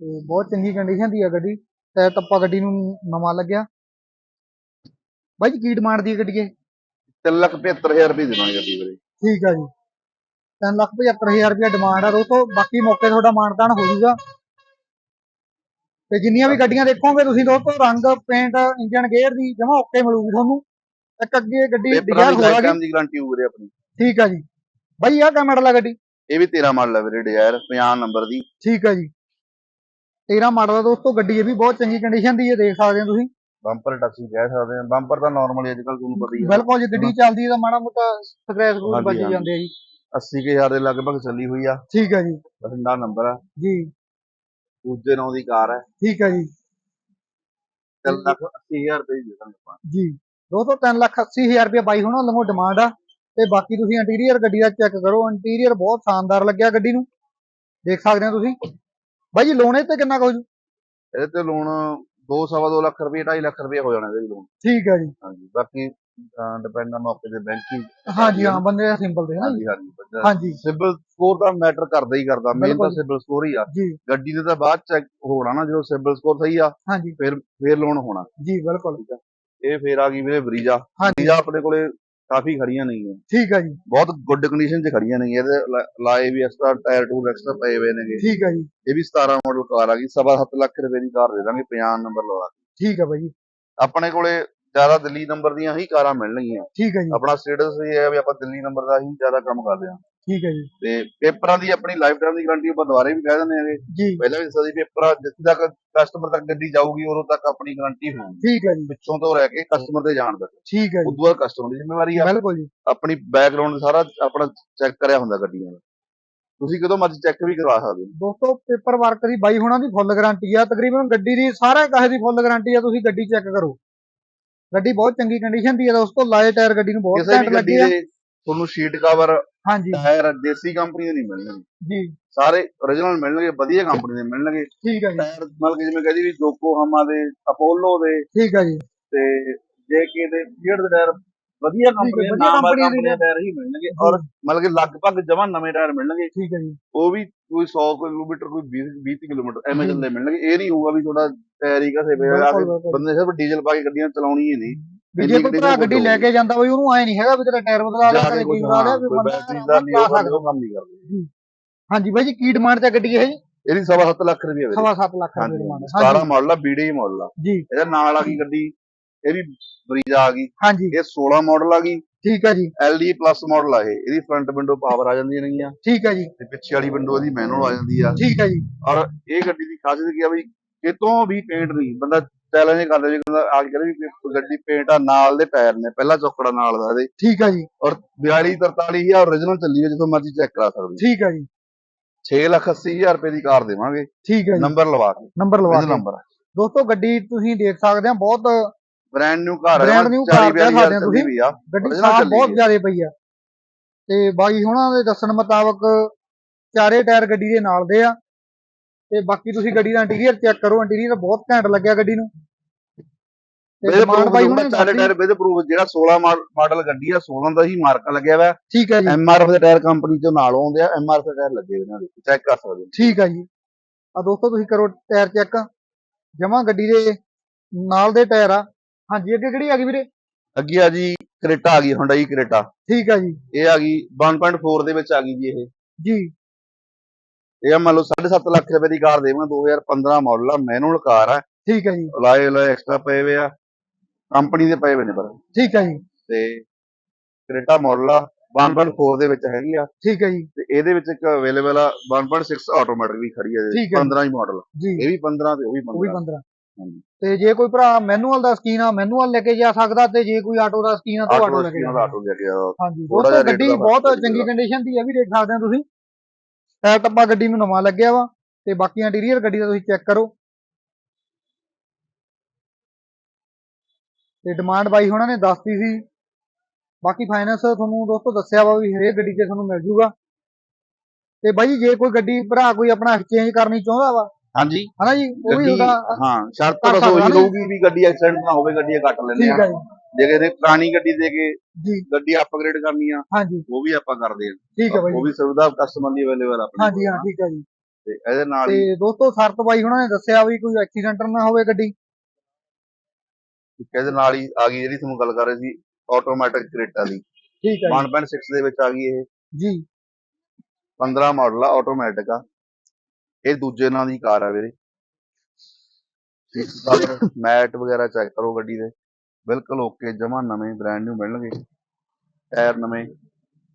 ਤੇ ਬਹੁਤ ਚੰਗੀ ਕੰਡੀਸ਼ਨ ਦੀ ਆ ਗੱਡੀ ਟਾਇਰ ਟੱਪਾ ਗੱਡੀ ਨੂੰ ਨਵਾਂ ਲੱਗਿਆ। ਬਾਈ ਜੀ ਕੀ ਡਿਮਾਂਡ ਦੀ ਗੱਡੀ ਇਹ? 3 ਲੱਖ 75000 ਰੁਪਏ ਦੇਵਾਂਗੇ ਗੱਡੀ ਵੀਰੇ ਠੀਕ ਆ ਜੀ। 3 ਲੱਖ 75000 ਰੁਪਏ ਡਿਮਾਂਡ ਆ ਦੋਸਤੋ ਬਾਕੀ ਮੌਕੇ ਤੁਹਾਡਾ ਮਾਨਤਾਨ ਹੋ ਜਾਊਗਾ। ਤੇ ਜਿੰਨੀਆਂ ਵੀ ਗੱਡੀਆਂ ਦੇਖੋਗੇ ਤੁਸੀਂ ਦੋਸਤੋ ਰੰਗ ਪੇਂਟ ਇੰਜਨ ਗੇਅਰ ਦੀ ਜਮਾ ਓਕੇ ਮਿਲੂਗੀ ਤੁਹਾਨੂੰ। ਇੱਕ ਅੱਗੇ ਗੱਡੀ ਡਿਜ਼ਾਇਰ ਦੀ ਹੋ ਲਾਈਫ ਗਈ ਟਾਈਮ ਦੀ ਗਾਰੰਟੀ ਹੋਊ ਵੀਰੇ ਆਪਣੀ। ਠੀਕ ਆ ਜੀ। ਬਾਈ ਆਹ ਕਿਆ ਮਾਡਲ ਆ ਗੱਡੀ? ਇਹ ਵੀ 13 ਮਾਡਲ ਹੈ ਵੀਰੇ ਡਿਜ਼ਾਇਰ ਪੰਜਾਬ ਨੰਬਰ ਦੀ। ਠੀਕ ਆ ਜੀ। 13 ਮਾਡਲ ਆ ਦੋਸਤੋ ਗੱਡੀ ਇਹ ਵੀ ਬਹੁਤ ਚੰਗੀ ਕੰਡੀਸ਼ਨ ਦੀ ਹੈ ਦੇਖ ਸਕਦੇ ਹੋ ਤੁਸੀਂ। ਬੰਪਰ ਟੱਚ ਵੀ ਕਹਿ ਸਕਦੇ ਹਾਂ। ਬੰਪਰ ਤਾਂ ਨਾਰਮਲੀ ਅੱਜ ਕੱਲ ਤੁਹਾਨੂੰ ਪਤਾ ਹੀ ਹੈ ਬਿਲਕੁਲ ਜੇ ਗੱਡੀ ਚੱਲਦੀ ਹੈ ਤਾਂ ਮਾੜਾ ਮੋਟਾ ਸਕ੍ਰੈਚ ਹਾਂਜੀ, ਵੱਜ ਹਾਂਜੀ। ਜਾਂਦੇ ਆ ਜੀ। 80000 ਦੇ ਲਗਭਗ ਚੱਲੀ ਹੋਈ ਆ। ਠੀਕ ਆ ਜੀ। ਬਠਿੰਡਾ ਨੰਬਰ ਆ। ਜੀ। ਦੂਜੇ ਨਾਂ ਦੀ ਕਾਰ ਹੈ ਠੀਕ ਆ ਜੀ। 3 ਲੱਖ 80000 ਰੁਪਏ ਦੀ ਦੇ ਦਾਂਗੇ ਆਪਾਂ। ਜੀ। ਦੋਸਤੋ 3 ਲੱਖ 80 ਹਜ਼ਾਰ ਰੁਪਏ ਬਾਈ ਹੁਣ ਲਵੋ ਡਿਮਾਂਡ ਆ। ਤੇ ਬਾਕੀ ਤੁਸੀਂ ਇੰਟੀਰੀਅਰ ਗੱਡੀ ਦਾ ਚੈੱਕ ਕਰੋ। ਇੰਟੀਰੀਅਰ ਬਹੁਤ ਸ਼ਾਨਦਾਰ ਲੱਗਿਆ ਗੱਡੀ ਨੂੰ। ਦੇਖ ਸਕਦੇ ਹੋ ਤੁਸੀਂ। ਬਾਈ ਜੀ ਲੋਨ ਇਹ ਤੇ ਕਿੰਨਾ ਕੁ ਹੋ ਜੂ? ਇਹਦੇ ਤੇ ਲੋਨ 2 ਸਵਾ 2 ਲੱਖ ਰੁਪਏ 2.5 ਲੱਖ ਰੁਪਏ ਹੋ ਜਾਣਾ ਇਹਦੇ ਲੋਨ ਠੀਕ ਆ ਜੀ। ਹਾਂਜੀ ਬਾਕੀ ਡਿਪੈਂਡ ਆ ਮੌਕੇ ਦੇ ਬੈਂਕਿੰਗ ਹਾਂਜੀ ਹਾਂ ਬੰਦੇ ਦਾ ਸਿੰਪਲ ਦੇ ਹਾਂਜੀ ਹਾਂਜੀ ਹਾਂਜੀ। ਸਿਬਲ ਸਕੋਰ ਤਾਂ ਮੈਟਰ ਕਰਦਾ ਹੀ ਕਰਦਾ। ਮੇਨ ਤਾਂ। ਸਿਬਲ ਸਕੋਰ ਹੀ ਆ। ਗੱਡੀ ਦੇ ਤਾਂ ਬਾਅਦ ਚੈੱਕ ਹੋਣਾ ਨਾ ਜਦੋਂ ਸਿਬਲ ਸਕੋਰ ਸਹੀ ਆ ਹਾਂਜੀ। ਫਿਰ ਫਿਰ ਲੋਨ ਹੋਣਾ। ਜੀ ਬਿਲਕੁਲ। ਇਹ ਫੇਰ ਆ ਗਈ ਵੀਰੇ ਬਰੀਜਾ। ਬਰੀਜਾ ਆਪਣੇ ਕੋਲੇ ਕਾਫੀ ਖੜੀਆਂ ਨਹੀਂ ਠੀਕ ਆ ਜੀ। ਬਹੁਤ ਗੁੱਡ ਕੰਡੀਸ਼ਨ 'ਚ ਖੜੀਆਂ ਨੇ ਇਹਦੇ ਲਾ- ਲਾਏ ਵੀ ਐਕਸਟਰਾ ਟਾਇਰ ਟੂਰ ਐਕਸਟਰਾ ਪਏ ਹੋਏ ਨੇਗੇ। ਠੀਕ ਆ ਜੀ। ਇਹ ਵੀ 17 ਮਾਡਲ ਕਾਰ ਆ ਗਈ। ਸਵਾ ਸੱਤ ਲੱਖ ਰੁਪਏ ਦੀ ਕਾਰ ਦੇ ਦਾਂਗੇ 50 ਨੰਬਰ ਲਵਾ ਕੇ। ਠੀਕ ਆ ਬਾਈ ਜੀ ਆਪਣੇ ਕੋਲੇ ਜ਼ਿਆਦਾ ਦਿੱਲੀ ਨੰਬਰ ਦੀਆਂ ਹੀ ਕਾਰਾਂ ਮਿਲਣਗੀਆਂ। ਠੀਕ ਆ ਜੀ। ਆਪਣਾ ਸਟੇਟਸ ਇਹ ਹੈ ਵੀ ਆਪਾਂ ਦਿੱਲੀ ਨੰਬਰ ਦਾ ਹੀ ਜ਼ਿਆਦਾ ਕੰਮ ਕਰਦੇ ਹਾਂ। ਠੀਕ ਆ ਜੀ। ਤੇ ਪੇਪਰਾਂ ਦੀ ਆਪਣੀ ਲਾਈਫ ਟਾਈਮ ਦੀ ਗਾਰੰਟੀ ਆਪਾਂ ਦੁਬਾਰੇ ਵੀ ਕਹਿ ਦਿੰਦੇ ਆਂਗੇ ਜੀ। ਪਹਿਲਾਂ ਵੀ ਦੱਸਿਆ ਸੀ ਪੇਪਰ ਜਿੱਥੇ ਤੱਕ ਕਸਟਮਰ ਤੱਕ ਗੱਡੀ ਜਾਊਗੀ ਉਦੋਂ ਤੱਕ ਆਪਣੀ ਗਾਰੰਟੀ ਹੋਊਗੀ। ਠੀਕ ਆ ਜੀ। ਪਿੱਛੋਂ ਤੋਂ ਰਹਿ ਕੇ ਕਸਟਮਰ ਤੇ ਜਾਣ ਤੱਕ। ਠੀਕ ਆ ਜੀ। ਉਦੋਂ ਬਾਅਦ ਕਸਟਮਰ ਦੀ ਜ਼ਿੰਮੇਵਾਰੀ ਆ। ਬਿਲਕੁਲ ਜੀ। ਆਪਣੀ ਬੈਕਗ੍ਰਾਉਂਡ ਸਾਰਾ ਆਪਣਾ ਚੈੱਕ ਕਰਿਆ ਹੁੰਦਾ ਗੱਡੀਆਂ ਦਾ। ਤੁਸੀਂ ਕਦੋਂ ਮਰਜ਼ੀ ਚੈੱਕ ਵੀ ਕਰਵਾ ਸਕਦੇ ਹੋ। ਦੋਸਤੋ ਪੇਪਰ ਵਰਕ ਦੀ ਬਾਈ ਹੁਣਾਂ ਦੀ ਫੁੱਲ ਗਾਰੰਟੀ ਆ। ਤਕਰੀਬਨ ਗੱਡੀ ਦੀ ਸਾਰੇ ਕਾਹੇ ਦੀ ਫੁੱਲ ਗਾਰੰਟੀ ਆ ਤੁਸੀਂ ਗੱਡੀ ਚੈੱਕ ਕਰੋ। ਗੱਡੀ ਬਹੁਤ ਚੰਗੀ ਕੰਡੀਸ਼ਨ ਦੀ ਆ ਦੋਸਤੋ ਲਾਏ ਟਾਇਰ ਗੱਡੀ ਨੂੰ ਬਹੁਤ ਘੈਂਟ ਲੱਗੇ ਆ। ਤੁਹਾਨੂੰ ਸ਼ੀਟ ਕਵਰ ਹਾਂਜੀ। ਟਾਇਰ ਦੇਸੀ ਕੰਪਨੀ ਦੇ ਨਹੀਂ ਮਿਲਣਗੇ ਜੀ। ਸਾਰੇ origignal ਮਿਲਣਗੇ ਵਧੀਆ ਕੰਪਨੀ ਦੇ ਮਿਲਣਗੇ। ਠੀਕ ਆ ਜੀ। ਟਾਇਰ ਮਤਲਬ ਕਿ ਜਿਵੇਂ ਕਹਦੀ ਵੀ ਯੋਕੋਹਾਮਾ ਦੇ ਅਪੋਲੋ ਦੇ। ਠੀਕ ਆ ਜੀ। ਤੇ ਜੇਕੇ ਦੇ ਫੀਅਰ ਦੇ ਟਾਇਰ ਵਧੀਆ ਕੰਪਨੀ ਦੇ ਨਾਮ ਦੇ ਕੰਪਨੀ ਦੇ ਟਾਇਰ ਹੀ ਮਿਲਣਗੇ। ਔਰ ਮਤਲਬ ਕਿ ਲਗਭਗ ਜਮਾਂ ਨਵੇਂ ਟਾਇਰ ਮਿਲਣਗੇ। ਠੀਕ ਆ ਜੀ। ਉਹ ਵੀ ਕੋਈ 100 ਕਿਲੋਮੀਟਰ ਕੋਈ 20 20 ਕਿਲੋਮੀਟਰ ਐਵੇਂ ਜੀ। ਚੱਲਦੇ ਮਿਲਣਗੇ। ਇਹ ਨਹੀਂ ਹੋਊਗਾ ਵੀ ਤੁਹਾਡਾ ਟਾਇਰ ਹੀ ਘਸੇ ਪਿਆ ਕੇ ਬੰਦੇ ਸਿਰਫ ਡੀਜ਼ਲ ਪਾ ਕੇ ਗੱਡੀਆਂ ਚਲਾਉਣੀ ਹੀ ਨਹੀਂ। ਵੀ ਜੇ ਕੋਈ ਭਰਾ ਗੱਡੀ ਲੈ ਕੇ ਜਾਂਦਾ ਬਈ ਉਹਨੂੰ ਐ ਨਹੀਂ ਹੈਗਾ ਵੀ ਤੇਰਾ ਟਾਇਰ ਬਦਲਾ ਲਿਆ ਕਦੇ ਕੋਈ ਬਦਲਾ ਲਿਆ ਵੀ ਬੰਦਾ ਨਹੀਂ ਉਹ ਕੰਮ- ਨਹੀਂ ਕਰਦੇ। ਹਾਂਜੀ ਬਾਈ ਜੀ ਕੀ ਡਿਮਾਂਡ ਤੇ ਗੱਡੀ ਇਹ ਜੀ? ਇਹਦੀ ਸਵਾ ਸੱਤ ਲੱਖ ਰੁਪਏ ਵੇ ਸਵਾ ਸੱਤ ਲੱਖ ਰੁਪਏ ਡਿਮਾਂਡ 17 ਮਾਡਲ ਆ BD ਮਾਡਲ ਆ। ਜੀ। ਇਹਦੇ ਨਾਲ ਆ ਗਈ ਗੱਡੀ? ਇਹ ਵੀ ਬਰੀਜਾ ਆ ਗਈ। ਹਾਂਜੀ। ਇਹ 16 ਮਾਡਲ ਆ ਗਈ। ਠੀਕ ਆ ਜੀ। LD ਪਲੱਸ ਮਾਡਲ ਆ ਇਹ। ਇਹਦੀ ਫਰੰਟ ਵਿੰਡੋ ਪਾਵਰ ਆ ਜਾਂਦੀਆਂ ਨੇਗੀਆਂ ਠੀਕ ਆ ਜੀ। ਤੇ ਪਿੱਛੇ ਵਾਲੀ ਵਿੰਡੋ ਇਹਦੀ ਮੈਨੂਅਲ ਆ ਜਾਂਦੀ ਆ। ਠੀਕ ਆ ਜੀ। ਔਰ ਇਹ ਗੱਡੀ ਦੀ ਖਾਸੀਅਤ ਕੀ ਆ ਬਈ ਕਿਤੋਂ ਵੀ ਪੇਂਟ ਨਹੀਂ ਬੰਦਾ ਚੈਲੰਜ ਕਰਦਾ ਜੀ ਕਹਿੰਦਾ ਆ ਕੇ ਕਹਿੰਦਾ ਵੀ ਗੱਡੀ ਪੇਂਟ ਆ ਨਾਲ ਦੇ ਟਾਇਰ ਨੇ ਪਹਿਲਾ ਚੌਕੜਾ ਨਾਲ ਦਾ ਇਹਦੇ ਠੀਕ ਆ ਜੀ। ਔਰ 42 43 ਹਜ਼ਾਰ origignal ਚੱਲੀ ਹੈ ਜਿੱਥੋਂ ਮਰਜ਼ੀ ਚੈੱਕ ਕਰਾ ਸਕਦੇ। ਠੀਕ ਆ ਜੀ। 6 ਲੱਖ 80 ਹਜ਼ਾਰ ਰੁਪਏ ਦੀ ਕਾਰ ਦੇਵਾਂਗੇ। ਠੀਕ ਜੀ। ਨੰਬਰ ਲਵਾ ਕੇ। ਨੰਬਰ ਲਵਾ ਕੇ। ਨੰਬਰ ਦੋਸਤੋ ਗੱਡੀ ਤੁਸੀਂ ਦੇਖ ਸਕਦੇ ਆ ਬਹੁਤ ਬ੍ਰਾਂਡ ਨਿਊ ਕਾਰ ਹੈ Brand new car 40 ਕਹਿ ਸਕਦੇ ਹਜ਼ਾਰ ਹੋ ਚੱਲੀ ਤੁਸੀਂ। ਵੀ ਆ। ਗੱਡੀ ਸਾਫ਼ ਬਹੁਤ ਹੈ। ਜ਼ਿਆਦਾ ਪਈ ਆ। ਤੇ ਬਾਈ ਹੁਣਾਂ ਦੇ ਦੱਸਣ ਮੁਤਾਬਕ ਚਾਰੇ ਟਾਇਰ ਗੱਡੀ ਦੇ ਨਾਲ ਦੇ ਆ। ਤੇ ਬਾਕੀ ਤੁਸੀਂ ਗੱਡੀ ਦਾ ਇੰਟੀਰੀਅਰ ਚੈੱਕ ਕਰੋ ਇੰਟੀਰੀਅਰ ਬਹੁਤ ਘੈਂਟ ਲੱਗਿਆ ਗੱਡੀ ਨੂੰ। ਤੇ ਇਹਦੇ ਡਿਮਾਂਡ ਬਾਈ ਹੁਣਾਂ ਦੱਸੀ। ਟਾਇਰ ਇਹਦੇ ਪ੍ਰੂਫ ਜਿਹੜਾ 16 ਮਾਡਲ ਗੱਡੀ ਆ 16 ਦਾ ਹੀ ਮਾਰਕਾ ਲੱਗਿਆ ਹੋਇਆ ਠੀਕ ਆ ਜੀ। ਐਮਆਰਐਫ ਦੇ ਟਾਇਰ ਕੰਪਨੀ ਚੋਂ ਨਾਲ ਆਉਂਦੇ ਆ ਐਮਆਰਐਫ ਦੇ ਟਾਇਰ ਲੱਗੇ ਇਹਨਾਂ ਦੇ ਚੈੱਕ ਕਰ ਸਕਦੇ ਹੋ। ਠੀਕ ਆ ਜੀ। ਆ ਦੋਸਤੋ ਤੁਸੀਂ ਕਰੋ ਟਾਇਰ ਚੈੱਕ ਜਮਾ ਗੱਡੀ ਦੇ ਨਾਲ ਦੇ ਟਾਇਰ ਆ। ਹਾਂਜੀ ਅੱਗੇ ਕਿਹੜੀ ਆ ਗਈ ਵੀਰੇ? ਅੱਗੇ ਆ ਜੀ ਕਰੇਟਾ ਆ ਗਈ ਹੁੰਡਈ ਕਰੇਟਾ। ਠੀਕ ਆ ਜੀ। ਇਹ ਆ ਗਈ 1.4 ਦੇ ਵਿੱਚ ਆ ਗਈ ਜੀ ਇਹ। ਜੀ। ਇਹ ਆ ਮੰਨ ਲਓ 7.5 ਲੱਖ ਰੁਪਏ ਦੀ ਕਾਰ ਦੇਵਾਂ 2015 ਮਾਡਲ ਆ ਮੈਨੂਅਲ ਕਾਰ ਆ। ਠੀਕ ਆ ਜੀ। ਲਾਏ ਲਾਏ ਐਕਸਟਰਾ ਪਏ ਹੋਏ ਆ ਕੰਪਨੀ ਦੇ ਪਏ ਹੋਏ ਨੇ ਪਰ। ਠੀਕ ਆ ਜੀ। ਤੇ ਕਰੇਟਾ ਮਾਡਲ ਆ 1.4 ਦੇ ਵਿੱਚ ਹੈਗੀ ਆ। ਠੀਕ ਆ ਜੀ। ਤੇ ਇਹਦੇ ਵਿੱਚ ਇੱਕ ਅਵੇਲੇਬਲ ਆ 1.6 ਆਟੋਮੈਟਿਕ ਵੀ ਖੜੀ ਹੈ ਹੈ। 15 ਹੀ ਮਾਡਲ ਇਹ ਵੀ 15 ਤੇ ਉਹ ਵੀ ਉਹ ਵੀ 15 15 ਹਾਂਜੀ। ਤੇ ਜੇ ਕੋਈ ਭਰਾ ਮੈਨੂਅਲ ਦਾ ਸਕੀਨ ਆ ਮੈਨੂਅਲ ਲੈ ਕੇ ਜਾ ਸਕਦਾ ਤੇ ਜੇ ਕੋਈ ਆਟੋ ਦਾ ਸਕੀਨ ਆ ਤਾਂ ਆਟੋ ਲੈ ਕੇ ਜਾ ਸਕਦਾ। ਹਾਂਜੀ। rate ਗੱਡੀ ਬਹੁਤ ਚੰਗੀ। ਕੰਡੀਸ਼ਨ ਦੀ ਆ ਵੀ ਦੇਖ ਸਕਦੇ ਹੋ ਤੁਸੀਂ। ਟਾਇਰ ਟੱਪਾ ਗੱਡੀ ਨੂੰ ਨਵਾਂ ਲੱਗਿਆ ਵਾ ਤੇ ਬਾਕੀ ਇੰਟੀਰੀਅਰ ਗੱਡੀ ਦਾ ਤੁਸੀਂ ਚੈੱਕ ਕਰੋ। ਤੇ ਡਿਮਾਂਡ ਬਾਈ ਉਹਨਾਂ ਨੇ ਦੱਸਤੀ ਸੀ। ਬਾਕੀ ਫਾਈਨੈਂਸ ਤੁਹਾਨੂੰ ਦੋਸਤੋ ਦੱਸਿਆ ਵਾ ਵੀ ਹਰੇਕ ਗੱਡੀ ਤੇ ਤੁਹਾਨੂੰ ਮਿਲ ਜੂਗਾ। ਤੇ ਬਾਈ ਜੇ ਕੋਈ ਗੱਡੀ ਭਰਾ ਕੋਈ ਆਪਣਾ ਐਕਸਚੇਂਜ ਕਰਨੀ ਚਾਹੁੰਦਾ ਵਾ ਹਾਂਜੀ। ਹਨਾ ਜੀ? ਉਹ ਵੀ ਉਹਦਾ ਹਾਂ ਸ਼ਰਤ ਨਾ ਜੀ। ਰਹੂਗੀ ਵੀ ਗੱਡੀ ਐਕਸੀਡੈਂਟ ਨਾ ਹੋਵੇ ਗੱਡੀ ਕੱਟ ਠੀਕ ਆ। ਹੈ ਜੀ। ਜੇ ਨੇ ਪੁਰਾਣੀ ਗੱਡੀ ਦੇ ਕੇ ਜੀ। ਗੱਡੀ ਅਪਗ੍ਰੇਡ ਕਰਨੀ ਆ ਹਾਂਜੀ। ਉਹ ਵੀ ਆਪਾਂ ਕਰਦੇ ਆ। ਠੀਕ ਹੈ ਬਾਈ ਉਹ ਵੀ ਸੁਵਿਧਾ ਕਸਟਮਰ ਦੀ ਅਵੇਲੇਬਲ ਆਪਣੇ। ਹਾਂਜੀ ਹਾਂ। ਠੀਕ ਹੈ ਜੀ। ਤੇ ਇਹਦੇ ਨਾਲ ਤੇ ਦੋਸਤੋ ਸਰਤ ਬਾਈ ਉਹਨਾਂ ਨੇ ਦੱਸਿਆ ਵੀ ਕੋਈ ਐਕਸੀਡੈਂਟ ਨਾ ਹੋਵੇ ਗੱਡੀ। ਇਹਦੇ ਨਾਲ ਹੀ ਆ ਗਈ ਜਿਹੜੀ ਤੁਹਾਨੂੰ ਗੱਲ ਕਰ ਰਹੇ ਸੀ ਆਟੋਮੈਟਿਕ ਕ੍ਰੇਟਾ ਦੀ ਠੀਕ ਹੈ 1.6 ਦੇ ਵਿੱਚ ਆ ਗਈ ਇਹ। ਜੀ। 15 ਮਾਡਲ ਆ ਆਟੋਮੈਟਿਕ ਆ। ਇਹ ਦੂਜੇ ਨਾਂ ਦੀ ਕਾਰ ਆ ਵੀਰੇ। ਮੈਟ ਵਗੈਰਾ ਚੈੱਕ ਕਰੋ ਗੱਡੀ ਦੇ। ਬਿਲਕੁਲ ਓਕੇ ਜਮਾ ਨਵੇਂ ਬ੍ਰਾਂਡ ਨਿਊ ਮਿਲਣਗੇ। ਟਾਇਰ ਨਵੇਂ।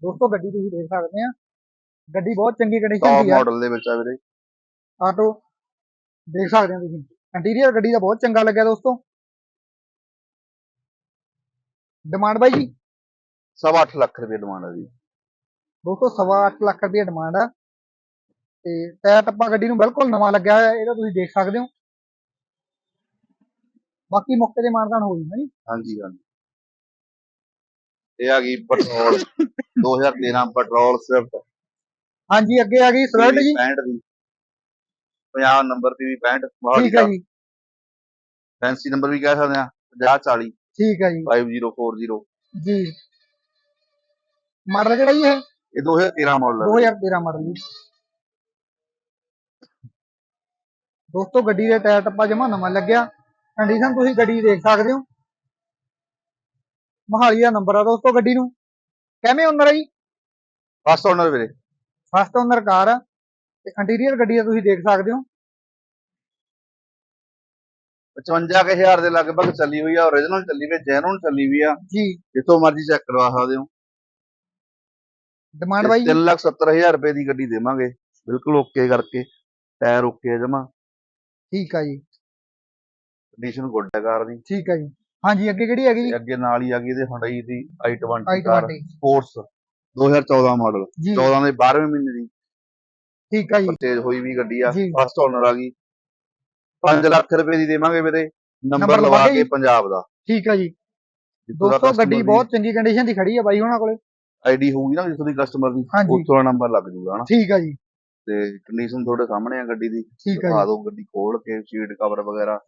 ਦੋਸਤੋ ਗੱਡੀ ਤੁਸੀਂ ਦੇਖ ਸਕਦੇ ਆ। ਗੱਡੀ ਬਹੁਤ ਚੰਗੀ ਕੰਡੀਸ਼ਨ ਦੀ ਆ। ਮਾਡਲ ਦੇ ਵਿੱਚ ਆ ਵੀਰੇ। ਆਟੋ ਦੇਖ ਸਕਦੇ ਹੋ ਤੁਸੀਂ। ਇੰਟੀਰੀਅਰ ਗੱਡੀ ਦਾ ਬਹੁਤ ਚੰਗਾ ਲੱਗਿਆ ਦੋਸਤੋ। ਡਿਮਾਂਡ ਬਾਈ ਜੀ? ਸਵਾ ਅੱਠ ਲੱਖ ਰੁਪਏ ਡਿਮਾਂਡ ਆ ਜੀ। ਦੋਸਤੋ ਸਵਾ ਅੱਠ ਲੱਖ ਰੁਪਏ ਡਿਮਾਂਡ ਆ। ਤੇ ਟਾਇਰ ਟੱਪਾ ਗੱਡੀ ਨੂੰ ਬਿਲਕੁਲ ਨਵਾਂ ਲੱਗਿਆ ਹੋਇਆ ਇਹਦਾ ਤੁਸੀਂ ਦੇਖ ਸਕਦੇ ਹੋ। ਬਾਕੀ ਮੌਕੇ ਤੇ ਮਾਨਦਾਨ ਹੋ ਜੂਗਾ ਜੀ? ਹਾਂਜੀ ਹਾਂਜੀ। ਇਹ ਆ ਗਈ ਪੈਟਰੋਲ 2013 ਪੈਟਰੋਲ ਸਵਿਫਟ ਹਾਂਜੀ ਅੱਗੇ ਆ ਗਈ ਸਵਿਫਟ ਜੀ। 65 ਦੀ। 50 ਨੰਬਰ ਦੀ ਵੀ 65 ਮੋਹਾਲੀ ਠੀਕ ਹੈ ਜੀ। ਫੈਂਸੀ ਨੰਬਰ ਵੀ ਕਹਿ ਸਕਦੇ ਆ 50 40 ਠੀਕ ਹੈ ਜੀ। 5040 ਜੀ। ਮਾਡਲ ਕਿਹੜਾ ਜੀ ਇਹ? ਇਹ 2013 ਮਾਡਲ ਹੈ 2013 ਮਾਡਲ ਜੀ। ਦੋਸਤੋ ਗੱਡੀ ਦੇ ਟਾਇਰ ਟੱਪਾ ਜਮਾ ਨਵਾਂ ਲੱਗਿਆ। ਕੰਡੀਸ਼ਨ ਤੁਸੀਂ ਗੱਡੀ ਦੇਖ ਸਕਦੇ ਹੋ। ਮੋਹਾਲੀ ਦਾ ਨੰਬਰ ਆ ਦੋਸਤੋ ਗੱਡੀ ਨੂੰ। ਕਿਵੇਂ ਓਨਰ ਆ ਜੀ? ਫਸਟ ਓਨਰ ਵੀਰੇ। ਫਸਟ ਓਨਰ ਕਾਰ ਆ। ਤੇ ਇੰਟੀਰੀਅਰ ਗੱਡੀ ਦਾ ਤੁਸੀਂ ਦੇਖ ਸਕਦੇ ਹੋ। 55000 ਦੇ ਲਗਭਗ ਚੱਲੀ ਹੋਈ ਆ origignal ਚੱਲੀ ਹੋਈ ਜੈਨੂਨ ਚੱਲੀ ਹੋਈ ਆ। ਜੀ। ਜਿੱਥੋਂ ਮਰਜ਼ੀ ਚੈੱਕ ਕਰਵਾ ਸਕਦੇ ਹੋ। ਡਿਮਾਂਡ ਬਾਈ 370000 ਰੁਪਏ ਦੀ ਗੱਡੀ ਦੇਵਾਂਗੇ। ਬਿਲਕੁਲ ਓਕੇ ਕਰਕੇ। ਟਾਇਰ ਓਕੇ ਜਮਾ। ਠੀਕ ਆ ਜੀ। ਕੰਡੀਸ਼ਨ ਗੁੱਡ ਹੈ ਕਾਰ ਦੀ। ਠੀਕ ਆ ਜੀ। ਹਾਂਜੀ ਅੱਗੇ ਕਿਹੜੀ ਹੈਗੀ ਜੀ? ਅੱਗੇ ਨਾਲ ਹੀ ਆ ਗਈ ਇਹਦੇ Hyundai ਦੀ i20 ਕਾਰ i20 ਸਪੋਰਟਸ 2014 ਮਾਡਲ ਜੀ। 14 ਦੇ 12ਵੇਂ ਮਹੀਨੇ ਦੀ। ਠੀਕ ਆ ਜੀ। ਪਰਚੇਜ ਹੋਈ ਵੀ ਗੱਡੀ ਆ। ਫਸਟ ਓਨਰ ਆ ਗਈ। 5 ਲੱਖ ਰੁਪਏ ਦੀ ਦੇਵਾਂਗੇ ਵੀਰੇ। ਨੰਬਰ ਲਵਾ ਕੇ ਪੰਜਾਬ ਦਾ। ਠੀਕ ਆ ਜੀ। ਦੋਸਤੋ ਗੱਡੀ ਬਹੁਤ ਚੰਗੀ ਕੰਡੀਸ਼ਨ ਦੀ ਖੜੀ ਆ ਬਾਈ ਉਹਨਾਂ ਕੋਲੇ। ਆਈਡੀ ਹੋਊਗੀ ਨਾ ਜਿੱਥੋਂ ਦੀ ਕਸਟਮਰ ਦੀ ਉੱਥੋਂ ਦਾ ਨੰਬਰ ਲੱਗ ਜੂਗਾ ਹਨਾ। ਠੀਕ ਆ ਜੀ। ਤੇ ਕੰਡੀਸ਼ਨ ਤੁਹਾਡੇ ਸਾਹਮਣੇ ਆ ਗੱਡੀ ਦੀ। ਠੀਕ ਆ ਦਿਖਾ ਦਿਓ ਗੱਡੀ ਖੋਲ ਕੇ ਸੀਟ ਕਵਰ ਵਗੈਰਾ।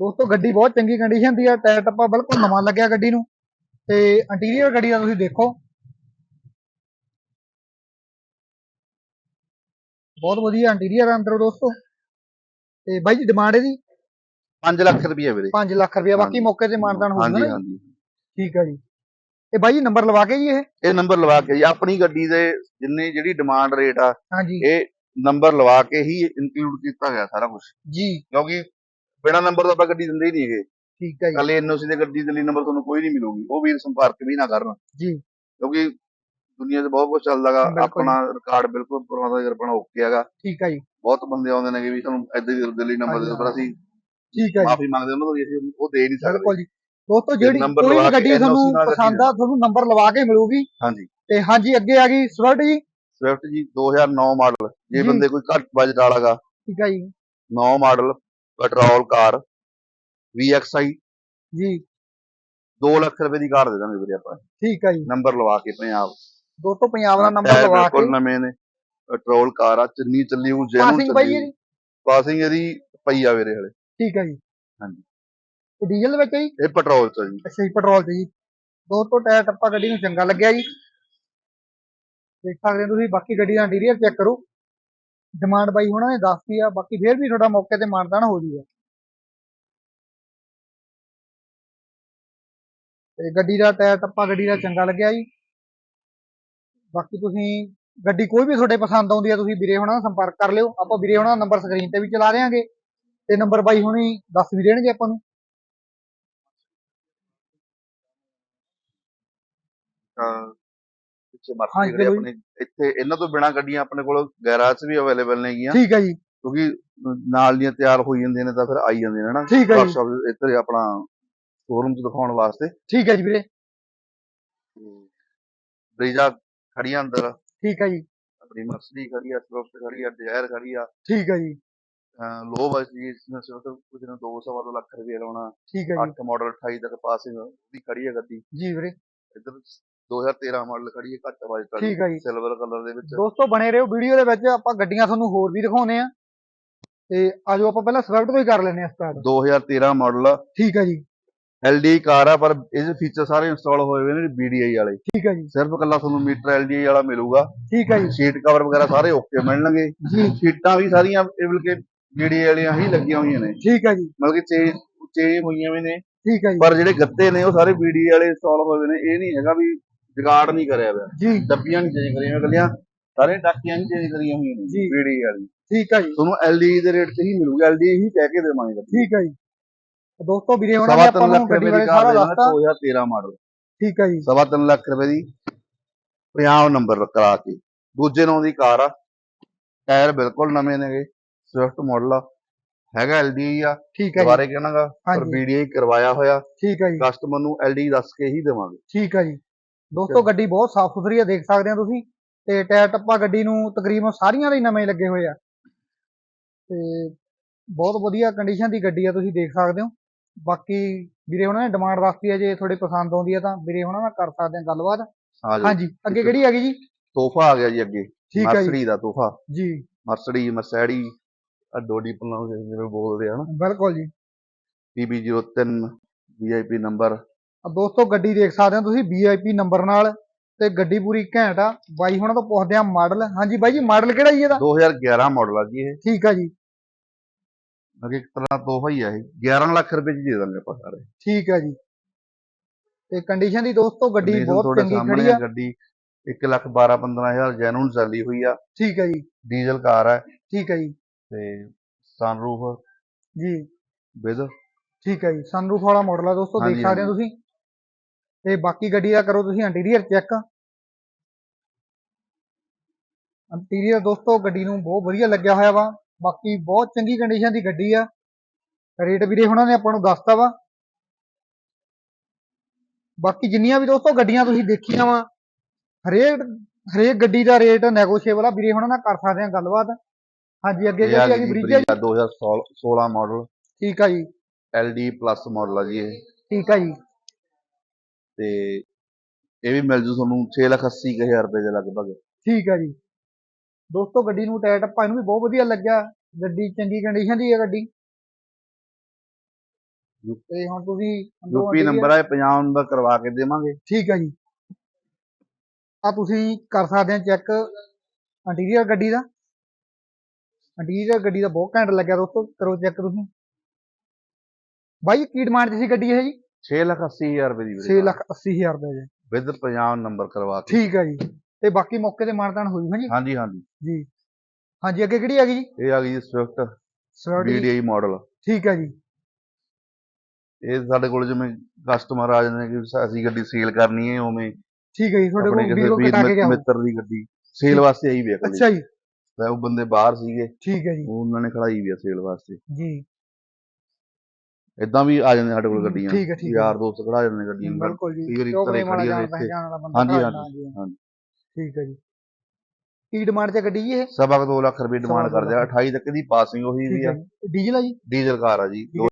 ਦੋਸਤੋ ਗੱਡੀ ਬਹੁਤ ਚੰਗੀ ਕੰਡੀਸ਼ਨ ਦੀ ਆ ਟਾਇਰ ਟੱਪਾ ਬਿਲਕੁਲ ਨਵਾਂ ਲੱਗਿਆ ਗੱਡੀ ਨੂੰ। ਤੇ ਇੰਟੀਰੀਅਰ ਗੱਡੀ ਦਾ ਤੁਸੀਂ ਦੇਖੋ। ਬਹੁਤ ਵਧੀਆ ਇੰਟੀਰੀਅਰ ਅੰਦਰ ਦੋਸਤੋ। ਤੇ ਬਾਈ ਜੀ ਡਿਮਾਂਡ ਇਹਦੀ? 5 ਲੱਖ ਰੁਪਏ ਵੀਰੇ। 5 ਲੱਖ ਰੁਪਏ ਬਾਕੀ। ਮੌਕੇ ਤੇ ਮਾਨਦਾਨ ਹੋ ਹਾਂਜੀ ਹਾਂਜੀ। ਠੀਕ ਆ ਜੀ। ਤੇ ਬਾਈ ਜੀ ਨੰਬਰ ਲਵਾ ਕੇ ਜੀ ਇਹ? ਇਹ ਨੰਬਰ ਲਵਾ ਕੇ ਜੀ ਆਪਣੀ ਗੱਡੀ ਦੇ ਜਿੰਨੀ ਜਿਹੜੀ ਡਿਮਾਂਡ ਰੇਟ ਆ ਹਾਂਜੀ। ਇਹ ਨੰਬਰ ਲਵਾ ਕੇ ਹੀ ਇਨਕਲੂਡ ਕੀਤਾ ਗਿਆ ਸਾਰਾ ਕੁਝ ਜੀ। ਕਿਉਂਕਿ ਬਿਨਾ ਨੰਬਰ ਤੋਂ ਆਪਾਂ ਗੱਡੀ ਦਿੰਦੇ ਹੀ ਨਹੀਂ ਹੈਗੇ। ਠੀਕ ਆ ਜੀ। ਕੱਲੇ ਐਨਓਸੀ ਦੇ ਗੱਡੀ ਦੇ ਲਈ ਨੰਬਰ ਤੁਹਾਨੂੰ ਕੋਈ ਨਹੀਂ ਮਿਲੂਗੀ। ਉਹ ਵੀਰ ਸੰਪਰਕ ਵੀ ਨਾ ਕਰਨ। ਜੀ। ਕਿਉਂਕਿ ਦੁਨੀਆ 'ਚ ਬਹੁਤ ਕੁਝ ਚੱਲਦਾਗਾ। ਆਪਣਾ ਰਿਕਾਰਡ ਬਿਲਕੁਲ ਪੁਰਾਣਾ ਦਾ ਆਪਣਾ ਓਕੇ ਹੈਗਾ। ਠੀਕ ਆ ਜੀ। ਬਹੁਤ ਬੰਦੇ ਆਉਂਦੇ ਨੇ ਕਿ ਵੀ ਤੁਹਾਨੂੰ ਏਦਾਂ ਦੀ ਦੇ ਲਈ ਨੰਬਰ ਦੇ ਪਰ ਅਸੀਂ ਠੀਕ ਜੀ। ਮਾਫੀ ਮੰਗਦੇ ਉਹਨਾਂ ਤੋਂ ਵੀ ਅਸੀਂ ਉਹ ਦੇ ਨਹੀਂ ਸਕਦੇ। ਬਿਲਕੁਲ ਜੀ। ਦੋਸਤੋ ਜਿਹੜੀ ਕੋਈ ਗੱਡੀ ਤੁਹਾਨੂੰ ਪਸੰਦ ਆ ਤੁਹਾਨੂੰ ਨੰਬਰ ਲਵਾ ਕੇ ਮਿਲੂਗੀ। ਹਾਂਜੀ। ਤੇ ਹਾਂਜੀ ਅੱਗੇ ਆ ਗਈ ਸਵਿਫਟ ਜੀ। ਸਵਿਫਟ ਜੀ 2009 ਮਾਡਲ। ਜੇ। ਬੰਦੇ ਕੋਈ ਘੱਟ ਬਜਟ ਵਾਲਾਗਾ ਠੀਕ ਆ ਜੀ। 9 ਮਾਡਲ ਪੈਟਰੋਲ ਕਾਰ VXI ਜੀ। 2 ਲੱਖ ਰੁਪਏ ਦੀ ਕਾਰ ਦੇ ਦਾਂਗੇ ਵੀਰੇ ਆਪਾਂ। ਠੀਕ ਆ ਜੀ। ਨੰਬਰ ਲਵਾ ਕੇ ਪੰਜਾਬ ਦੋਸਤੋ ਪੰਜਾਬ ਦਾ ਨੰਬਰ ਟਾਇਰ ਲਵਾ ਕੇ। ਬਿਲਕੁਲ ਨਵੇਂ ਨੇ। ਪੈਟਰੋਲ ਕਾਰ ਆ ਚੰਨੀ ਚੱਲੀ ਉਹ ਜੈਨੂਨ ਪਾਸਿੰਗ ਬਾਈ ਚੱਲੀ ਜੀ? ਪਾਸਿੰਗ ਇਹਦੀ ਪਈ ਆ ਵੀਰੇ ਹਲੇ। ਠੀਕ ਆ ਜੀ। ਹਾਂਜੀ। ਤੇ ਡੀਜ਼ਲ ਵਿੱਚ ਜੀ? ਇਹ ਪੈਟਰੋਲ ਚ ਜੀ। ਅੱਛਾ ਜੀ ਪੈਟਰੋਲ ਤੇ ਜੀ। ਦੋਸਤੋ ਟਾਇਰ ਟੱਪਾ ਗੱਡੀ ਨੂੰ ਚੰਗਾ ਲੱਗਿਆ ਜੀ। ਦੇਖ ਸਕਦੇ ਹੋ ਤੁਸੀਂ ਬਾਕੀ ਗੱਡੀ ਦਾ ਇੰਟੀਰੀਅਰ ਚੈੱਕ ਕਰੋ। ਡਿਮਾਂਡ ਬਾਈ ਉਹਨਾਂ ਨੇ ਦੱਸਤੀ ਆ, ਬਾਕੀ ਫੇਰ ਵੀ ਤੁਹਾਡਾ ਮੌਕੇ ਤੇ ਮਾਨਦਾਨ ਹੋ ਜੂਗਾ। ਤੇ ਗੱਡੀ ਦਾ ਟਾਇਰ ਟੱਪਾ ਗੱਡੀ ਦਾ ਚੰਗਾ ਲੱਗਿਆ ਜੀ। ਬਾਕੀ ਤੁਸੀਂ ਗੱਡੀ ਕੋਈ ਵੀ ਤੁਹਾਡੇ ਪਸੰਦ ਆਉਂਦੀ ਆ, ਤੁਸੀਂ ਵੀਰੇ ਹੁਣਾਂ ਨਾਲ ਸੰਪਰਕ ਕਰ ਲਿਓ। ਆਪਾਂ ਵੀਰੇ ਹੁਣਾਂ ਦਾ ਨੰਬਰ ਸਕਰੀਨ ਤੇ ਵੀ ਚਲਾ ਦੇਵਾਂਗੇ ਤੇ ਨੰਬਰ ਬਾਈ ਹੁਣੀ ਦੱਸ ਵੀ ਦੇਣਗੇ ਆਪਾਂ ਨੂੰ। ਤਾਂ ਹਾਂਜੀ, ਮਾਰਕੀਟ ਵੀਰੇ ਚਲੋ ਜੀ। ਆਪਣੇ ਇੱਥੇ ਇਹਨਾਂ ਤੋਂ ਬਿਨਾ ਗੱਡੀਆਂ ਆਪਣੇ ਕੋਲ ਗੈਰਾਜ ਵੀ ਅਵੇਲੇਬਲ ਨੇਗੀਆਂ ਠੀਕ ਹੈ ਜੀ। ਕਿਉਂਕਿ ਨਾਲ ਦੀਆਂ ਤਿਆਰ ਹੋਈ ਜਾਂਦੀਆਂ ਨੇ ਤਾਂ ਫਿਰ ਆਈ ਜਾਂਦੀਆਂ ਨੇ ਨਾ ਠੀਕ ਹੈ ਜੀ। ਵਰਕਸ਼ਾਪ ਇੱਧਰ ਆਪਣਾ ਸ਼ੋਰੂਮ 'ਚ ਦਿਖਾਉਣ ਵਾਸਤੇ। ਠੀਕ ਹੈ ਜੀ ਵੀਰੇ। ਬਰੀਜਾ ਖੜੀਆਂ ਅੰਦਰ। ਠੀਕ ਹੈ ਜੀ। ਆਪਣੀ ਮਰਸਡੀ ਖੜੀ ਆ ਸਵਿਫਟ ਖੜੀ ਆ ਡਿਜ਼ਾਇਰ ਖੜੀ ਆ। ਠੀਕ ਹੈ ਜੀ। ਲੋ ਬਸ ਜੀ ਇਸ ਨੂੰ ਸਿਰਫ ਕੁਝ ਨਾ 2 ਸਵਾ ਦੋ ਲੱਖ ਰੁਪਏ ਲਾਉਣਾ। ਠੀਕ ਹੈ ਜੀ। 8 ਮਾਡਲ 28 ਤੱਕ ਪਾਸਿੰਗ ਦੀ ਖੜੀ ਹੈ ਗੱਡੀ। ਜੀ ਵੀਰੇ। ਇੱਧਰ 2013 ਮਾਡਲ ਖੜੀ ਹੈ ਘੱਟ ਵਾਲੀ ਠੀਕ ਹੈ ਜੀ। ਸਿਲਵਰ ਕਲਰ ਦੇ ਵਿੱਚ। ਦੋਸਤੋ ਬਣੇ ਰਹੋ ਵੀਡੀਓ ਦੇ ਵਿੱਚ ਆਪਾਂ ਗੱਡੀਆਂ ਤੁਹਾਨੂੰ ਹੋਰ ਵੀ ਦਿਖਾਉਨੇ ਆ ਤੇ ਆਜੋ ਆਪਾਂ ਪਹਿਲਾਂ ਸਵਿਫਟ ਤੋਂ ਹੀ ਕਰ ਲੈਨੇ ਆ ਸਟਾਰਟ 2013 ਮਾਡਲ ਠੀਕ ਹੈ ਜੀ। LD ਕਾਰ ਆ ਪਰ ਇਹਦੇ ਫੀਚਰ ਸਾਰੇ ਇੰਸਟਾਲ ਹੋਏ ਹੋਏ ਨੇ BDI ਵਾਲੇ। ਠੀਕ ਹੈ ਜੀ। ਸਿਰਫ ਕੱਲਾ ਤੁਹਾਨੂੰ ਮੀਟਰ LDI ਵਾਲਾ ਮਿਲੂਗਾ। ਠੀਕ ਹੈ ਜੀ। ਸੀਟ ਕਵਰ ਵਗੈਰਾ ਸਾਰੇ ਓਕੇ ਮਿਲਣਗੇ। ਜੀ। ਸੀਟਾਂ ਵੀ ਸਾਰੀਆਂ ਏਵਲ ਕੇ BDI ਵਾਲੀਆਂ ਹੀ ਲੱਗੀਆਂ ਹੋਈਆਂ ਨੇ। ਠੀਕ ਹੈ ਜੀ। ਮਤਲਬ ਕਿ ਚੇਂਜ ਚੇਂਜ ਹੋਈਆਂ ਵੀ ਨੇ। ਠੀਕ ਹੈ ਜੀ। ਪਰ ਜਿਹੜੇ ਗੱਤੇ ਨੇ ਉਹ ਸਾਰੇ BDI ਵਾਲੇ ਇੰਸਟਾਲ ਹੋਏ ਹੋਏ ਨੇ। ਇਹ ਨਹੀਂ ਹੈਗਾ ਵੀ ਜਗਾੜ ਨਹੀਂ ਕਰਿਆ ਹੋਇਆ ਜੀ। ਡੱਬੀਆਂ ਨਹੀਂ ਚੇਂਜ ਕਰੀਆਂ ਗੱਲੀਆਂ ਸਾਰੇ ਟਾਕੀਆਂ ਨਹੀਂ ਚੇਂਜ ਕਰੀਆਂ ਹੋਈਆਂ ਨੇ ਜੀ। BDI ਵਾਲੀ। ਠੀਕ ਹੈ ਜੀ। ਤੁਹਾਨੂੰ LD ਦੇ ਰੇਟ ਤੇ ਹੀ ਮਿਲੂਗਾ LD ਹੀ ਕਹਿ ਕੇ ਦੇਵਾਂਗੇ ਠੀਕ ਹੈ ਜੀ। ਦੋਸਤੋ ਵੀਰੇ ਉਹਨਾਂ ਨੇ ਆਪਾਂ ਨੂੰ ਗੱਡੀ ਬਾਰੇ ਸਾਰਾ ਦੱਸਤਾ। 2013 ਮਾਡਲ ਠੀਕ ਹੈ ਜੀ। ਸਵਾ ਤਿੰਨ ਲੱਖ ਰੁਪਏ ਦੀ ਪੰਜਾਬ ਨੰਬਰ ਕਰਾ ਕੇ। ਦੂਜੇ ਨਾਂ ਦੀ ਕਾਰ ਆ। ਟਾਇਰ ਬਿਲਕੁਲ ਨਵੇਂ ਨੇਗੇ ਸਵਿਫਟ ਮਾਡਲ ਆ। ਹੈਗਾ LDI ਆ। ਠੀਕ ਹੈ ਜੀ। ਦੁਬਾਰੇ ਕਹਿਣਾਗਾ ਪਰ BDI ਕਰਵਾਇਆ ਹੋਇਆ। ਠੀਕ ਹੈ ਜੀ। ਕਸਟਮਰ ਨੂੰ LD ਦੱਸ ਕੇ ਹੀ ਦੇਵਾਂਗੇ। ਠੀਕ ਹੈ ਜੀ। ਦੋਸਤੋ ਗੱਡੀ ਬਹੁਤ ਸਾਫ਼ ਸੁਥਰੀ ਹੈ ਦੇਖ ਸਕਦੇ ਹੋ ਤੁਸੀਂ। ਤੇ ਟਾਇਰ ਟੱਪਾ ਗੱਡੀ ਨੂੰ ਤਕਰੀਬਨ ਸਾਰੀਆਂ ਦੇ ਨਵੇਂ ਲੱਗੇ ਹੋਏ ਆ। ਤੇ ਬਹੁਤ ਵਧੀਆ ਕੰਡੀਸ਼ਨ ਦੀ ਗੱਡੀ ਆ ਤੁਸੀਂ ਦੇਖ ਸਕਦੇ ਹੋ। ਬਾਕੀ ਵੀਰੇ ਉਹਨਾਂ ਨੇ ਡਿਮਾਂਡ ਦੱਸਤੀ ਹੈ ਜੇ ਤੁਹਾਡੇ ਪਸੰਦ ਆਉਂਦੀ ਹੈ ਤਾਂ ਵੀਰੇ ਉਹਨਾਂ ਨਾਲ ਕਰ ਸਕਦੇ ਆ ਗੱਲਬਾਤ। ਆ ਹਾਂਜੀ ਅੱਗੇ ਕਿਹੜੀ ਹੈਗੀ ਜੀ? ਤੋਹਫਾ ਆ ਗਿਆ ਜੀ ਅੱਗੇ। ਠੀਕ ਹੈ ਮਰਸਡੀ ਦਾ ਤੋਹਫਾ। ਜੀ। ਮਰਸਡੀ ਮਰਸੈਡੀ ਆ ਡੋਡੀ ਪਲਾਉ ਜਿਵੇਂ ਬੋਲਦੇ ਆ ਨਾ। ਬਿਲਕੁਲ ਜੀ। PB03 VIP ਨੰਬਰ ਆ ਦੋਸਤੋ ਗੱਡੀ ਦੇਖ ਸਕਦੇ ਹੋ ਤੁਸੀਂ VIP ਨੰਬਰ ਨਾਲ ਤੇ ਗੱਡੀ ਪੂਰੀ ਘੈਂਟ ਆ। ਬਾਈ ਹੁਣਾਂ ਤੋਂ ਪੁੱਛਦੇ ਆ ਮਾਡਲ। ਹਾਂਜੀ ਬਾਈ ਜੀ ਮਾਡਲ ਕਿਹੜਾ ਜੀ ਇਹਦਾ? 2011 ਮਾਡਲ ਆ ਜੀ ਇਹ। ਠੀਕ ਆ ਜੀ। ਅੱਗੇ ਇੱਕ ਤਰ੍ਹਾਂ ਤੋਹਫਾ ਹੀ ਆ ਇਹ। 11 ਲੱਖ ਰੁਪਏ ਚ ਦੇ ਦਾਂਗੇ ਆਪਾਂ ਸਾਰੇ। ਠੀਕ ਆ ਜੀ। ਤੇ ਕੰਡੀਸ਼ਨ ਦੀ ਦੋਸਤੋ ਗੱਡੀ ਬਹੁਤ ਚੰਗੀ ਖੜੀ ਆ। ਗੱਡੀ 1 ਲੱਖ 12 15000 ਜੈਨੂਨ ਚੱਲੀ ਹੋਈ ਆ। ਠੀਕ ਆ ਜੀ। ਡੀਜ਼ਲ ਕਾਰ ਹੈ ਠੀਕ ਆ ਜੀ। ਤੇ ਸਨਰੂਫ ਜੀ। ਵਿਦ ਠੀਕ ਹੈ ਜੀ। ਸਨਰੂਫ ਵਾਲਾ ਮਾਡਲ ਆ ਦੋਸਤੋ ਦੇਖ ਸਕਦੇ ਹੋ ਤੁਸੀਂ। ਤੇ ਬਾਕੀ ਗੱਡੀ ਦਾ ਕਰੋ ਤੁਸੀਂ ਇੰਟੀਰੀਅਰ ਚੈੱਕ ਇੰਟੀਰੀਅਰ ਦੋਸਤੋ ਗੱਡੀ ਨੂੰ ਬਹੁਤ ਵਧੀਆ ਲੱਗਿਆ ਹੋਇਆ ਵਾ। ਬਾਕੀ ਬਹੁਤ ਚੰਗੀ ਕੰਡੀਸ਼ਨ ਦੀ ਗੱਡੀ ਆ। ਰੇਟ ਵੀਰੇ ਹੁਣਾਂ ਨੇ ਆਪਾਂ ਨੂੰ ਦੱਸਤਾ ਵਾ। ਬਾਕੀ ਜਿੰਨੀਆਂ ਵੀ ਦੋਸਤੋ ਗੱਡੀਆਂ ਤੁਸੀਂ ਦੇਖੀਆਂ ਵਾ ਹਰੇਕ ਹਰੇਕ ਗੱਡੀ ਦਾ ਰੇਟ ਨੈਗੋਸ਼ੀਏਬਲ ਆ। ਵੀਰੇ ਹੁਣਾਂ ਨਾਲ ਕਰ ਸਕਦੇ ਆ ਗੱਲਬਾਤ। ਹਾਂਜੀ ਅੱਗੇ ਜਿਹੜੀ ਹੈਗੀ ਜੀ ਬ੍ਰਿਜ ਬਰੀਜਾ 2016 ਮਾਡਲ ਠੀਕ ਆ ਜੀ। LD ਪਲੱਸ ਮਾਡਲ ਆ ਜੀ ਇਹ। ਠੀਕ ਆ ਜੀ। ਤੇ ਇਹ ਵੀ ਮਿਲ ਜੂ ਤੁਹਾਨੂੰ 680000 ਰੁਪਏ ਦੇ ਲਗਭਗ। ਠੀਕ ਹੈ ਜੀ। ਦੋਸਤੋ ਗੱਡੀ ਨੂੰ ਟਾਇਰ ਟੱਪਾ ਇਹਨੂੰ ਵੀ ਬਹੁਤ ਵਧੀਆ ਲੱਗਿਆ। ਗੱਡੀ ਚੰਗੀ ਕੰਡੀਸ਼ਨ ਦੀ ਹੈ ਗੱਡੀ। ਤੇ ਹੁਣ ਤੁਸੀਂ ਯੂਪੀ ਨੰਬਰ ਆ ਇਹ ਪੰਜਾਬ ਨੰਬਰ ਕਰਵਾ ਕੇ ਦੇਵਾਂਗੇ। ਠੀਕ ਹੈ ਜੀ। ਆ ਤੁਸੀਂ ਕਰ ਸਕਦੇ ਆ ਚੈੱਕ ਇੰਟੀਰੀਅਰ ਗੱਡੀ ਦਾ। ਇੰਟੀਰੀਅਰ ਗੱਡੀ ਦਾ ਬਹੁਤ ਘੈਂਟ ਲੱਗਿਆ ਦੋਸਤੋ ਕਰੋ ਚੈੱਕ ਤੁਸੀਂ। ਬਾਈ ਕੀ ਡਿਮਾਂਡ ਸੀ ਗੱਡੀ ਇਹ ਜੀ? 680000 ਰੁਪਏ ਦੀ 6 ਲੱਖ 80 ਹਜ਼ਾਰ ਰੁਪਏ ਜੀ। ਵਿਦ ਪੰਜਾਬ ਨੰਬਰ ਕਰਵਾ ਕੇ ਠੀਕ ਹੈ ਜੀ। ਤੇ ਬਾਕੀ ਮੌਕੇ ਤੇ ਮਾਨਤਾਨ ਹੋਈ ਹਾਂ ਜੀ ਹਾਂਜੀ ਹਾਂਜੀ। ਜੀ। ਹਾਂਜੀ ਅੱਗੇ ਕਿਹੜੀ ਹੈਗੀ ਜੀ? ਇਹ ਆ ਗਈ ਸਵਿਫਟ ਸਵਿਫਟ BDI ਮਾਡਲ ਠੀਕ ਹੈ ਜੀ। ਇਹ ਸਾਡੇ ਕੋਲ ਜਿਵੇਂ ਕਸਟਮਰ ਆ ਜਾਂਦੇ ਨੇ ਕਿ ਅਸੀਂ ਗੱਡੀ ਸੇਲ ਕਰਨੀ ਹੈ ਉਵੇਂ। ਠੀਕ ਹੈ ਜੀ ਤੁਹਾਡੇ ਕੋਲ ਕਿਸੇ ਵੀਰੋ ਵੀਰ ਕਟਾ ਕੇ ਗਿਆ ਹੋਊ। ਮਿੱਤਰ ਦੀ ਗੱਡੀ। ਸੇਲ ਵਾਸਤੇ ਆਈ ਵੀ ਆ ਕਦੇ। ਅੱਛਾ ਜੀ। ਉਹ ਬੰਦੇ ਬਾਹਰ ਸੀਗੇ। ਠੀਕ ਹੈ ਜੀ। ਉਹ ਉਹਨਾਂ ਨੇ ਖੜਾਈ ਵੀ ਆ ਸੇਲ ਵਾਸਤੇ। ਜੀ। ਇਦਾਂ ਵੀ ਆ ਜਾਂਦੇ ਸਾਡੇ ਕੋਲ ਗੱਡੀਆਂ। ਠੀਕ ਹੈ, ਠੀਕ ਹੈ। ਯਾਰ ਦੋਸਤ ਖੜਾ ਜਾਂਦੇ ਗੱਡੀਆਂ ਬਿਲਕੁਲ ਜੀ। ਕਈ ਵਾਰੀ ਕਿਉਂ ਘਰੇ ਪ੍ਰੇਮ ਵਾਲਾ ਖੜੀ ਜਾਣ ਜਾਂਦੇ ਇੱਥੇ। ਪਹਿਚਾਣ ਵਾਲਾ ਬੰਦਾ ਹਾਂਜੀ, ਘਰ ਹਾਂਜੀ, ਦਾ, ਹਾਂਜੀ। ਠੀਕ ਹੈ ਜੀ। ਕੀ ਡਿਮਾਂਡ ਤੇ ਗੱਡੀ ਜੀ ਇਹ? ਸਵਾ ਕੁ 2 ਲੱਖ ਰੁਪਏ ਡਿਮਾਂਡ ਸਵਾ ਕਰਦੇ ਆ। 28 ਤੱਕ ਦੀ ਪਾਸਿੰਗ ਹੋਈ ਵੀ ਠੀਕ ਆ। ਹੈ ਜੀ। ਡੀਜ਼ਲ ਆ ਜੀ? ਡੀਜ਼ਲ ਕਾਰ ਆ ਜੀ। ਦੋ-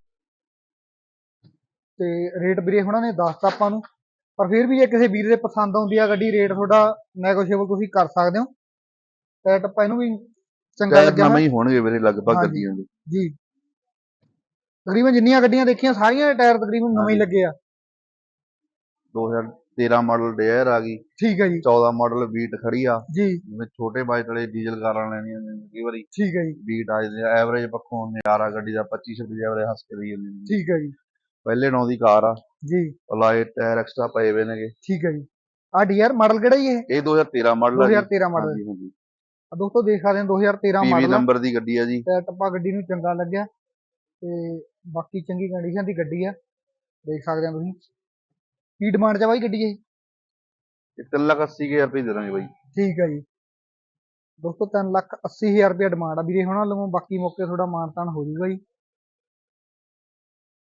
ਤੇ ਰੇਟ ਵੀਰੇ ਹੁਣਾਂ ਨੇ ਦੱਸਤਾ ਆਪਾਂ ਨੂੰ। ਪਰ ਫਿਰ ਵੀ ਜੇ ਕਿਸੇ ਵੀਰ ਦੇ ਪਸੰਦ ਆਉਂਦੀ ਆ ਗੱਡੀ ਰੇਟ ਤੁਹਾਡਾ ਨੈਗੋਸ਼ੀਏਬਲ ਤੁਸੀਂ ਕਰ ਸਕਦੇ ਹੋ। ਤੇ ਟੱਪਾ ਇਹਨੂੰ ਵੀ ਚੰਗਾ ਲੱਗਿਆ ਨਵੇਂ ਹੀ ਹੋਣਗੇ ਵੀਰੇ ਲਗਭਗ ਹਾਂਜੀ। ਗੱਡੀਆਂ ਦੇ। ਜੀ। ਤਕਰੀਬਨ ਜਿੰਨੀਆਂ ਗੱਡੀਆਂ ਦੇਖੀਆਂ ਸਾਰੀਆਂ ਦੇ ਟਾਇਰ ਤਕਰੀਬਨ ਨਵੇਂ ਹੀ। ਲੱਗੇ ਆ। 2013 ਮਾਡਲ ਡੇਅਰ ਆ ਗਈ। ਠੀਕ ਹੈ ਜੀ। 14 ਮਾਡਲ ਵੀਟ ਖੜੀ ਆ। ਜੀ। ਜਿਵੇਂ ਛੋਟੇ ਬਾਈਕ ਵਾਲੇ ਡੀਜ਼ਲ ਕਾਰਾਂ ਲੈਣੀਆਂ ਨੇ ਕਈ ਵਾਰੀ ਠੀਕ ਹੈ ਜੀ। ਬੀਟ ਆ ਜਾਂਦੇ ਆ ਐਵਰੇਜ ਪੱਖੋਂ ਨਜ਼ਾਰਾ ਗੱਡੀ ਦਾ 25 26 ਐਵਰੇਜ ਹੱਸ ਕੇ ਦੀ ਜਾਂਦੀ ਨੇ ਠੀਕ ਹੈ ਜੀ। ਪਹਿਲੇ ਨੌ ਦੀ ਕਾਰ ਆ। ਜੀ। ਅਲਾਈ ਟਾਇਰ ਐਕਸਟਰਾ ਪਏ ਹੋਏ ਨੇਗੇ। ਠੀਕ ਹੈ ਜੀ। ਆ ਡੀਆਰ ਮਾਡਲ ਕਿਹੜਾ ਜੀ ਇਹ? ਇਹ 2013 ਮਾਡਲ ਆ ਜੀ। 2013 ਮਾਡਲ। ਹਾਂਜੀ ਹਾਂਜੀ। ਆ ਦੋਸਤੋ ਦੇਖ ਸਕਦੇ ਹੋ 2013 ਪੀਵੀ ਮਾਡਲ ਨੰਬਰ ਦੀ ਗੱਡੀ ਆ ਜੀ। ਟੱਪਾ ਗੱਡੀ ਨੂੰ ਚੰਗਾ ਲੱਗਿਆ। ਤੇ ਬਾਕੀ ਚੰਗੀ ਕੰਡੀਸ਼ਨ ਦੀ ਗੱਡੀ ਆ ਦੇਖ ਸਕਦੇ ਹੋ ਤੁਸੀਂ। ਕੀ ਡਿਮਾਂਡ ਚ ਆ ਬਾਈ ਗੱਡੀ ਇਹ? ਇਹ ਤਿੰਨ ਲੱਖ ਅੱਸੀ ਹਜ਼ਾਰ ਰੁਪਏ ਦੇ ਦਾਂਗੇ ਬਾਈ। ਠੀਕ ਹੈ ਜੀ। ਦੋਸਤੋ 3 ਲੱਖ 80 ਹਜ਼ਾਰ ਰੁਪਏ ਡਿਮਾਂਡ ਆ ਵੀਰੇ ਹੁਣਾਂ ਵੱਲੋਂ ਬਾਕੀ ਮੌਕੇ ਥੋੜਾ ਮਾਨਤਾਨ ਹੋ ਜੂਗਾ ਜੀ।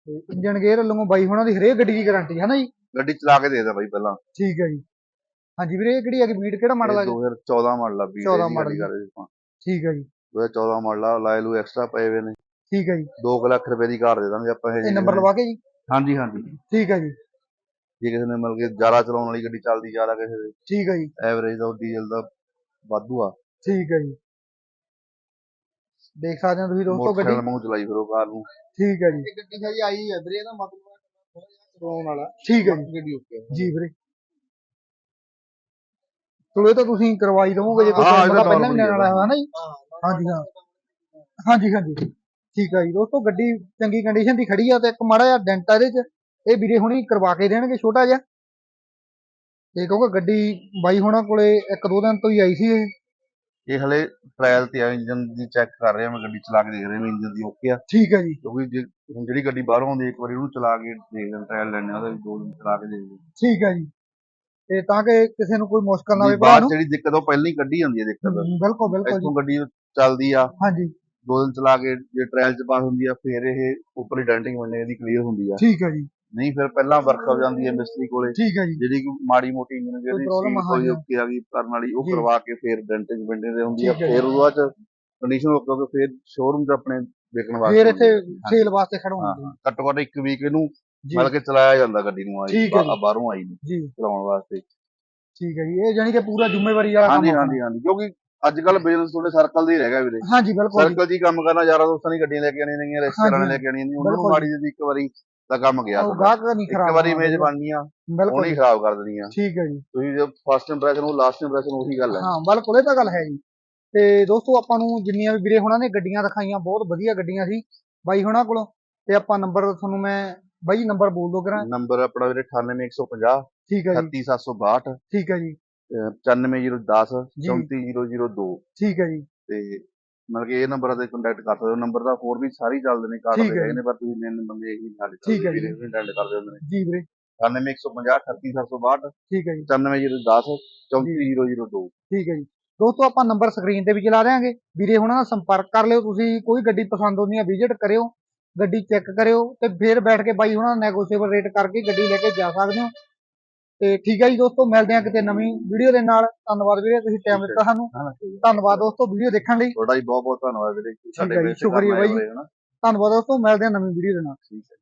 ਤੇ ਇੰਜਨ ਗੇਅਰ ਵੱਲੋਂ ਬਾਈ ਹੁਣਾਂ ਦੀ ਹਰੇਕ ਗੱਡੀ ਦੀ ਗਾਰੰਟੀ ਹੈ ਨਾ ਜੀ? ਗੱਡੀ ਚਲਾ ਕੇ ਦੇ ਦੇ ਬਾਈ ਪਹਿਲਾਂ। ਠੀਕ ਹੈ ਜੀ। ਹਾਂਜੀ ਵੀਰੇ ਇਹ ਕਿਹੜੀ ਹੈਗੀ ਮੀਟ ਕਿਹੜਾ ਮਾਡਲ ਆ ਇਹ ਜੀ? 2014 ਮਾਡਲ ਆ ਵੀ 14 ਦੀ ਮਾਡਲ ਠੀਕ ਹੈ ਜੀ। 2014 ਮਾਡਲ ਆ ਲਾਇ ਲੂ ਐਕਸਟਰਾ ਪਏ ਹੋਏ ਨੇ। ਠੀਕ ਹੈ ਜੀ। 2 ਲੱਖ ਰੁਪਏ ਦੀ ਕਾਰ ਦੇ ਦਾਂਗੇ ਆਪਾਂ ਇਹ ਇਹ ਨੰਬਰ ਲਵਾ ਕੇ ਜੀ। ਹਾਂਜੀ ਹਾਂਜੀ। ਠੀਕ ਹੈ ਜੀ। ਜੇ ਕਿਸੇ ਨੇ ਮਤਲਬ ਕਿ ਜ਼ਿਆਦਾ ਚਲਾਉਣ ਵਾਲੀ ਗੱਡੀ ਚੱਲਦੀ ਜ਼ਿਆਦਾ ਕਿਸੇ ਦੇ ਠੀਕ ਹੈ ਜੀ। ਐਵਰੇਜ ਦਾ ਡੀਜ਼ਲ ਦਾ ਵਾਧੂ ਆ। ਠੀਕ ਹੈ ਜੀ। ਦੇਖ ਸਕਦੇ ਹੋ ਤੁਸੀਂ ਦੋਸਤੋ ਗੱਡੀ। ਮੋਟਰਸਾਈਕਲ ਵਾਂਗੂ ਚਲਾਈ ਫਿਰ ਕਾਰ ਨੂੰ। ਠੀਕ ਹੈ ਜੀ। ਗੱਡੀ ਹਜੇ ਆਈ ਹੈ ਵੀਰੇ ਇਹਦਾ ਮਤਲਬ ਥੋੜਾ ਜਿਹਾ ਚਲਾਉਣ ਵਾਲਾ। ਠੀਕ ਹੈ ਜੀ। ਗੱਡੀ ਓਕੇ ਜੀ ਵੀਰੇ। ਚਲੋ ਇਹ ਤਾਂ ਤੁਸੀਂ ਕਰਵਾਈ ਦਵੋਗੇ ਜੇ ਕੋਈ ਹਾਂ, ਇਹ ਬੰਦਾ ਤਾਂ ਪਹਿਲਾਂ ਵੀ normal ਲੈਣ ਵਾਲਾ ਹੈ ਨਾ ਜੀ। ਹਾਂ। ਹਾਂਜੀ, ਹਾਂ। ਹਾਂਜੀ ਹਾਂਜੀ। ਠੀਕ ਹੈ ਜੀ। ਦੋਸਤੋ ਗੱਡੀ ਚੰਗੀ ਕੰਡੀਸ਼ਨ ਦੀ ਖੜੀ ਆ ਤੇ ਇੱਕ ਮਾੜਾ ਜਿਹਾ ਡੈਂਟ ਆ ਇਹਦੇ 'ਚ। ਇਹ ਵੀਰੇ ਹੁਣੀ ਕਰਵਾ ਕੇ ਦੇਣਗੇ ਛੋਟਾ ਜਿਹਾ। ਤੇ ਕਿਉਂਕਿ ਗੱਡੀ ਬਾਈ ਹੁਣਾਂ ਕੋਲੇ ਇੱਕ ਦੋ ਦਿਨ ਤੋਂ ਹੀ ਆਈ ਸੀ ਇਹ। ਇਹ ਹਲੇ ਟ੍ਰਾਇਲ ਤੇ ਆ ਇੰਜਨ ਦੀ ਚੈੱਕ ਕਰ ਰਹੇ ਆ ਮੈਂ ਗੱਡੀ ਚਲਾ ਕੇ ਦੇਖ ਰਿਹਾ ਮੈਂ ਇੰਜਨ ਦੀ ਓਕੇ ਆ। ਠੀਕ ਹੈ ਜੀ। ਕਿਉਂਕਿ ਜੇ ਹੁਣ ਜਿਹੜੀ ਗੱਡੀ ਬਾਹਰੋਂ ਆਉਂਦੀ ਇੱਕ ਵਾਰੀ ਉਹਨੂੰ ਚਲਾ ਕੇ ਦੇਖ ਲੈਣ ਟ੍ਰਾਇਲ ਲੈਣੇ ਉਹਦਾ ਵੀ ਦੋ ਦਿਨ ਚਲਾ ਕੇ ਦੇਖ ਲੈਣ ਠੀਕ ਹੈ ਜੀ। ਤੇ ਤਾਂ ਕਿ ਕਿਸੇ ਨੂੰ ਕੋਈ ਮੁਸ਼ਕਲ ਨਾ ਆਵੇ ਬਾਅਦ ਜਿਹੜੀ ਦਿੱਕਤ ਉਹ ਪਹਿਲਾਂ ਹੀ ਕੱਢੀ ਜਾਂਦੀ ਹੈ ਦਿੱਕਤ। ਬਿਲਕੁਲ ਬਿਲਕੁਲ ਜੀ। ਗੱਡੀ ਚੱਲਦੀ ਆ। ਹਾਂਜੀ। ਦੋ ਦਿਨ ਚਲਾ ਕੇ ਜੇ ਟ੍ਰਾਇਲ ਚ ਪਾਸ ਹੁੰਦੀ ਆ ਫਿਰ ਇਹ ਉੱਪਰਲੀ ਡੈਂਟਿੰਗ ਬਣਨੇ ਦੀ ਕਲੀਅਰ ਹੁੰਦੀ ਆ। ਠੀਕ ਹੈ ਜੀ। ਨਹੀਂ ਫਿਰ ਪਹਿਲਾਂ ਵਰਕਸ਼ਾਪ ਜਾਂਦੀ ਹੈ ਮਿਸਤਰੀ ਕੋਲੇ। ਠੀਕ ਹੈ ਜੀ। ਜਿਹੜੀ ਮਾੜੀ ਮੋਟੀ ਇੰਜਨ ਜਿਹੜੀ ਕੋਈ ਹਾਂ, ਓਕੇ ਆ ਗਈ ਕਰਨ ਵਾਲੀ ਉਹ। ਕਰਵਾ ਕੇ ਫਿਰ ਡੈਂਟਿੰਗ ਬਿੰਡਿੰਗ ਦੇ ਹੁੰਦੀ ਆ। ਹੈ ਫਿਰ ਉਹਦੇ ਬਾਅਦ ਚ ਕੰਡੀਸ਼ਨ ਹੋ ਕੇ ਫਿਰ ਸ਼ੋਰੂਮ ਤੇ ਆਪਣੇ ਵੇਚਣ ਵਾਸਤੇ ਫਿਰ ਇੱਥੇ। ਸੇਲ ਵਾਸਤੇ ਹਾਂ, ਖੜਵਾਉਂਦੇ ਹਾਂ। ਘੱਟੋ ਘੱਟ ਇੱਕ ਵੀਕ ਇਹਨੂੰ ਮਤਲਬ ਕਿ ਚਲਾਇਆ ਜਾਂਦਾ ਗੱਡੀ ਨੂੰ ਆਈ ਹੈ। ਬਾਹਰੋਂ ਆਈ ਨੂੰ ਚਲਾਉਣ ਵਾਸਤੇ। ਠੀਕ ਹੈ ਜੀ। ਇਹ ਜਾਨੀ ਕਿ ਪੂਰਾ ਜ਼ਿੰਮੇਵਾਰੀ ਵਾਲਾ ਕੰਮ ਹਾਂਜੀ। ਹਾਂਜੀ ਹਾਂਜੀ। ਕਿਉਂਕਿ ਅੱਜ ਕੱਲ ਬਿਜ਼ਨਸ ਥੋੜੇ ਸਰਕਲ ਦੇ ਹੀ ਰਹਿ ਗਿਆ ਵੀਰੇ। ਹਾਂਜੀ ਬਿਲਕੁਲ ਸਰਕਲ 'ਚ ਹੀ ਕੰਮ ਕਰਨਾ ਯਾਰਾਂ ਦੋਸਤਾਂ ਦੀ ਗੱਡੀਆਂ ਲੈ ਕੇ ਆਉਣੀਆਂ ਨੇਗੀਆਂ ਰਿਸ਼ਤੇਦਾਰਾਂ ਨੇ। ਲੈ ਕੇ ਆਉਣੀਆਂ ਨੇ ਉਹਨਾਂ ਨੂੰ ਬਿਲਕੁਲ। ਮਾੜੀ ਜਿਹੀ ਇੱਕ ਵਾਰੀ ਦਾ ਕੰਮ ਗਿਆ ਉਹ ਤੁਹਾਡਾ। ਗਾਹਕ ਨਹੀਂ ਇੱਕ ਖਰਾਬ ਵਾਰੀ ਹੋਣਾ। ਮੇਜ਼ ਚਾਹੀਦਾ। ਬਣਨੀਆਂ ਬਿਲਕੁਲ ਉਹਨੇ ਖਰਾਬ ਕਰ ਦੇਣੀਆਂ। ਠੀਕ ਹੈ ਜੀ। ਤੁਸੀਂ ਜੇ ਫਸਟ ਇੰਪ੍ਰੈਸ਼ਨ ਉਹ ਲਾਸਟ ਇੰਪ੍ਰੈਸ਼ਨ ਉਹੀ ਗੱਲ ਹੈ। ਹਾਂ ਬਿਲਕੁਲ ਇਹ ਤਾਂ ਗੱਲ ਹੈ ਜੀ। ਤੇ ਦੋਸਤੋ ਆਪਾਂ ਨੂੰ ਜਿੰਨੀਆਂ ਵੀ ਵੀਰੇ ਹੁਣਾਂ ਨੇ ਗੱਡੀਆਂ ਦਿਖਾਈਆਂ ਬਹੁਤ ਵਧੀਆ ਗੱਡੀਆਂ ਸੀ ਬਾਈ ਹੁਣਾਂ ਕੋਲੋਂ। ਤੇ ਆਪਾਂ ਨੰਬਰ ਤੁਹਾਨੂੰ ਮੈਂ ਬਾਈ ਨੰਬਰ ਬੋਲ ਦੋ ਕਰਾਂ ਨੰਬਰ ਆਪਣਾ ਵੀਰੇ 98150 ਠੀਕ ਹੈ ਜੀ। 37762 ਠੀਕ ਹੈ ਜੀ। 94010 ਜੀ। 34002 ਠੀਕ ਹੈ ਜੀ। ਤੇ ਮਤਲਬ ਕਿ ਇਹ ਨੰਬਰਾਂ ਤੇ ਕੰਟੈਕਟ ਕਰ ਸਕਦੇ ਹੋ। ਨੰਬਰ ਦਾ ਹੋਰ ਵੀ ਸਾਰੇ ਹੀ ਚੱਲਦੇ ਨੇ ਕਾਰਡ ਠੀਕ ਦੇ ਹੈ ਹੈਗੇ ਨੇ ਪਰ ਤੁਸੀਂ ਮੇਨ ਬੰਦੇ ਇਹੀ ਨਾਲ ਠੀਕ ਹੈ ਜੀ। ਕੰਟੈਕਟ ਕਰਦੇ ਹੁੰਦੇ ਨੇ। ਜੀ ਵੀਰੇ। 98150 37762 ਠੀਕ ਹੈ ਜੀ। 94010 34002 ਠੀਕ ਹੈ ਜੀ। ਦੋਸਤੋ ਆਪਾਂ ਨੰਬਰ ਸਕਰੀਨ ਤੇ ਵੀ ਚਲਾ ਦਿਆਂਗੇ। ਵੀਰੇ ਹੁਣਾਂ ਨਾਲ ਸੰਪਰਕ ਕਰ ਲਿਓ ਤੁਸੀਂ। ਕੋਈ ਗੱਡੀ ਪਸੰਦ ਆਉਂਦੀ ਆ ਵਿਜ਼ਿਟ ਕਰਿਓ। ਗੱਡੀ ਚੈੱਕ ਕਰਿਓ ਤੇ ਫਿਰ ਬੈਠ ਕੇ ਬਾਈ ਹੁਣਾਂ ਨਾਲ ਨੈਗੋਸ਼ੀਏਬਲ ਰੇਟ ਕਰਕੇ ਗੱਡੀ ਲੈ ਕੇ ਜਾ ਸਕਦੇ ਹੋ। ਤੇ ਠੀਕ ਹੈ ਜੀ ਦੋਸਤੋ ਮਿਲਦੇ ਆ ਕਿਤੇ ਨਵੀਂ ਵੀਡੀਓ ਦੇ ਨਾਲ। ਧੰਨਵਾਦ ਵੀਰੇ ਤੁਸੀਂ ਟਾਈਮ ਦਿੱਤਾ ਸਾਨੂੰ। ਧੰਨਵਾਦ ਦੋਸਤੋ ਵੀਡੀਓ ਦੇਖਣ ਲਈ। ਤੁਹਾਡਾ ਵੀ ਬਹੁਤ ਬਹੁਤ ਧੰਨਵਾਦ ਵੀਰੇ ਹੈ ਜੀ, ਸ਼ੁਕਰੀਆ ਬਾਈ ਜੀ। ਧੰਨਵਾਦ ਦੋਸਤੋ ਮਿਲਦੇ ਆ ਨਵੀਂ ਵੀਡੀਓ ਦੇ ਨਾਲ। ਠੀਕ ਹੈ।